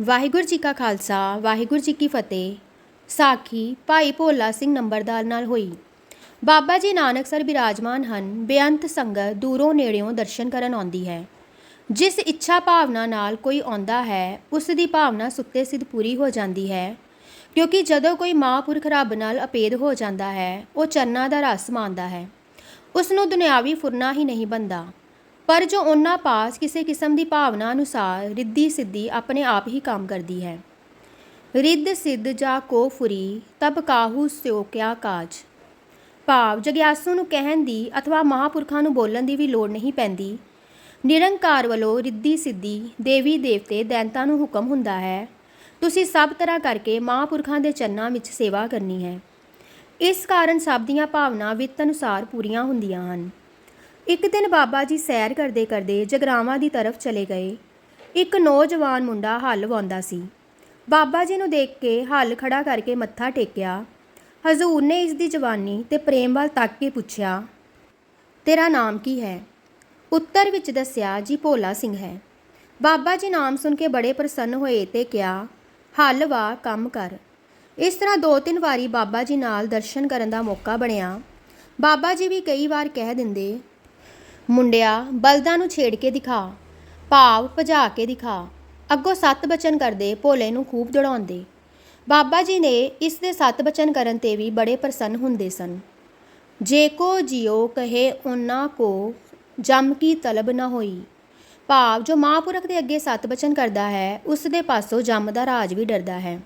ਵਾਹਿਗੁਰੂ ਜੀ ਕਾ ਖਾਲਸਾ, ਵਾਹਿਗੁਰੂ ਜੀ ਕੀ ਫਤਿਹ। ਸਾਖੀ ਭਾਈ ਭੋਲਾ ਸਿੰਘ ਨੰਬਰਦਾਰ ਨਾਲ ਹੋਈ। ਬਾਬਾ ਜੀ ਨਾਨਕ ਸਰ ਬਿਰਾਜਮਾਨ ਹਨ, ਬੇਅੰਤ ਸੰਗਤ ਦੂਰੋਂ ਨੇੜਿਓਂ ਦਰਸ਼ਨ ਕਰਨ ਆਉਂਦੀ ਹੈ। ਜਿਸ ਇੱਛਾ ਭਾਵਨਾ ਨਾਲ ਕੋਈ ਆਉਂਦਾ ਹੈ, ਉਸ ਦੀ ਭਾਵਨਾ ਸੁੱਤੇ ਸਿੱਧ ਪੂਰੀ ਹੋ ਜਾਂਦੀ ਹੈ। ਕਿਉਂਕਿ ਜਦੋਂ ਕੋਈ ਮਹਾਂਪੁਰਖ ਰੱਬ ਨਾਲ ਅਪੇਦ ਹੋ ਜਾਂਦਾ ਹੈ, ਉਹ ਚਰਨਾਂ ਦਾ ਰਸ ਮਾਣਦਾ ਹੈ। ਉਸ ਨੂੰ ਦੁਨਿਆਵੀ ਫੁਰਨਾ ਹੀ ਨਹੀਂ ਬੰਦਾ। ਪਰ ਜੋ ਉਹਨਾਂ ਪਾਸ ਕਿਸੇ ਕਿਸਮ ਦੀ ਭਾਵਨਾ ਅਨੁਸਾਰ ਰਿੱਧੀ ਸਿੱਧੀ ਆਪਣੇ ਆਪ ਹੀ ਕੰਮ ਕਰਦੀ ਹੈ। ਰਿੱਧ ਸਿੱਧ ਜਾ ਕੋ ਫੁਰੀ, ਤਬ ਕਾਹੂ ਸਿਓ ਕਿਆ ਕਾਜ। ਭਾਵ ਜਗਿਆਸੂ ਨੂੰ ਕਹਿਣ ਦੀ ਅਥਵਾ ਮਹਾਪੁਰਖਾਂ ਨੂੰ ਬੋਲਣ ਦੀ ਵੀ ਲੋੜ ਨਹੀਂ ਪੈਂਦੀ। ਨਿਰੰਕਾਰ ਵੱਲੋਂ ਰਿੱਧੀ ਸਿੱਧੀ ਦੇਵੀ ਦੇਵਤੇ ਦੈਂਤਾਂ ਨੂੰ ਹੁਕਮ ਹੁੰਦਾ ਹੈ। ਤੁਸੀਂ ਸਭ ਤਰ੍ਹਾਂ ਕਰਕੇ ਮਹਾਪੁਰਖਾਂ ਦੇ ਚਰਨਾਂ ਵਿੱਚ ਸੇਵਾ ਕਰਨੀ ਹੈ। ਇਸ ਕਾਰਨ ਸਭ ਦੀਆਂ ਭਾਵਨਾ ਵਿੱਤ ਅਨੁਸਾਰ ਪੂਰੀਆਂ ਹੁੰਦੀਆਂ ਹਨ। ਇੱਕ ਦਿਨ ਬਾਬਾ ਜੀ ਸੈਰ ਕਰਦੇ ਕਰਦੇ ਜਗਰਾਵਾਂ ਦੀ ਤਰਫ ਚਲੇ ਗਏ। ਇੱਕ ਨੌਜਵਾਨ ਮੁੰਡਾ ਹੱਲ ਵਾਉਂਦਾ ਸੀ। ਬਾਬਾ ਜੀ ਨੂੰ ਦੇਖ ਕੇ ਹੱਲ ਖੜਾ ਕਰਕੇ ਮੱਥਾ ਟੇਕਿਆ। ਹਜ਼ੂਰ ਨੇ ਇਸ ਦੀ ਜਵਾਨੀ ਤੇ ਪ੍ਰੇਮ ਵੱਲ ਤੱਕ ਕੇ ਪੁੱਛਿਆ, ਤੇਰਾ ਨਾਮ ਕੀ ਹੈ? ਉੱਤਰ ਵਿੱਚ ਦੱਸਿਆ, ਜੀ ਭੋਲਾ ਸਿੰਘ ਹੈ। ਬਾਬਾ ਜੀ ਨਾਮ ਸੁਣ ਕੇ ਬੜੇ ਪ੍ਰਸੰਨ ਹੋਏ ਤੇ ਕਿਹਾ, ਹੱਲ ਵਾ, ਕੰਮ ਕਰ। ਇਸ ਤਰ੍ਹਾਂ ਦੋ ਤਿੰਨ ਵਾਰੀ ਬਾਬਾ ਜੀ ਨਾਲ ਦਰਸ਼ਨ ਕਰਨ ਦਾ ਮੌਕਾ ਬਣਿਆ। ਬਾਬਾ ਜੀ ਵੀ ਕਈ ਵਾਰ ਕਹਿ ਦਿੰਦੇ ਮੁੰਡਿਆ, ਬਲਦਾਂ ਨੂੰ ਛੇੜ ਕੇ ਦਿਖਾ। ਭਾਵ ਭਜਾ ਕੇ ਦਿਖਾ। ਅੱਗੋਂ ਸੱਤ ਬਚਨ ਕਰਦੇ ਭੋਲੇ ਨੂੰ ਖੂਬ ਦੌੜਾਉਂਦੇ ਬਾਬਾ ਜੀ ਨੇ ਇਸ ਦੇ ਸੱਤ ਬਚਨ ਕਰਨ ਤੇ ਵੀ ਬੜੇ ਪ੍ਰਸੰਨ ਹੁੰਦੇ ਸਨ। ਜੇ ਕੋ ਜਿਉ ਕਹੇ ਉਹਨਾਂ ਕੋ, ਜਮ ਕੀ ਤਲਬ ਨਾ ਹੋਈ। ਭਾਵ ਜੋ ਮਹਾਂਪੁਰਖ ਦੇ ਅੱਗੇ ਸੱਤ ਬਚਨ ਕਰਦਾ ਹੈ, ਉਸ ਦੇ ਪਾਸੋਂ ਜਮ ਦਾ ਰਾਜ ਵੀ ਡਰਦਾ ਹੈ।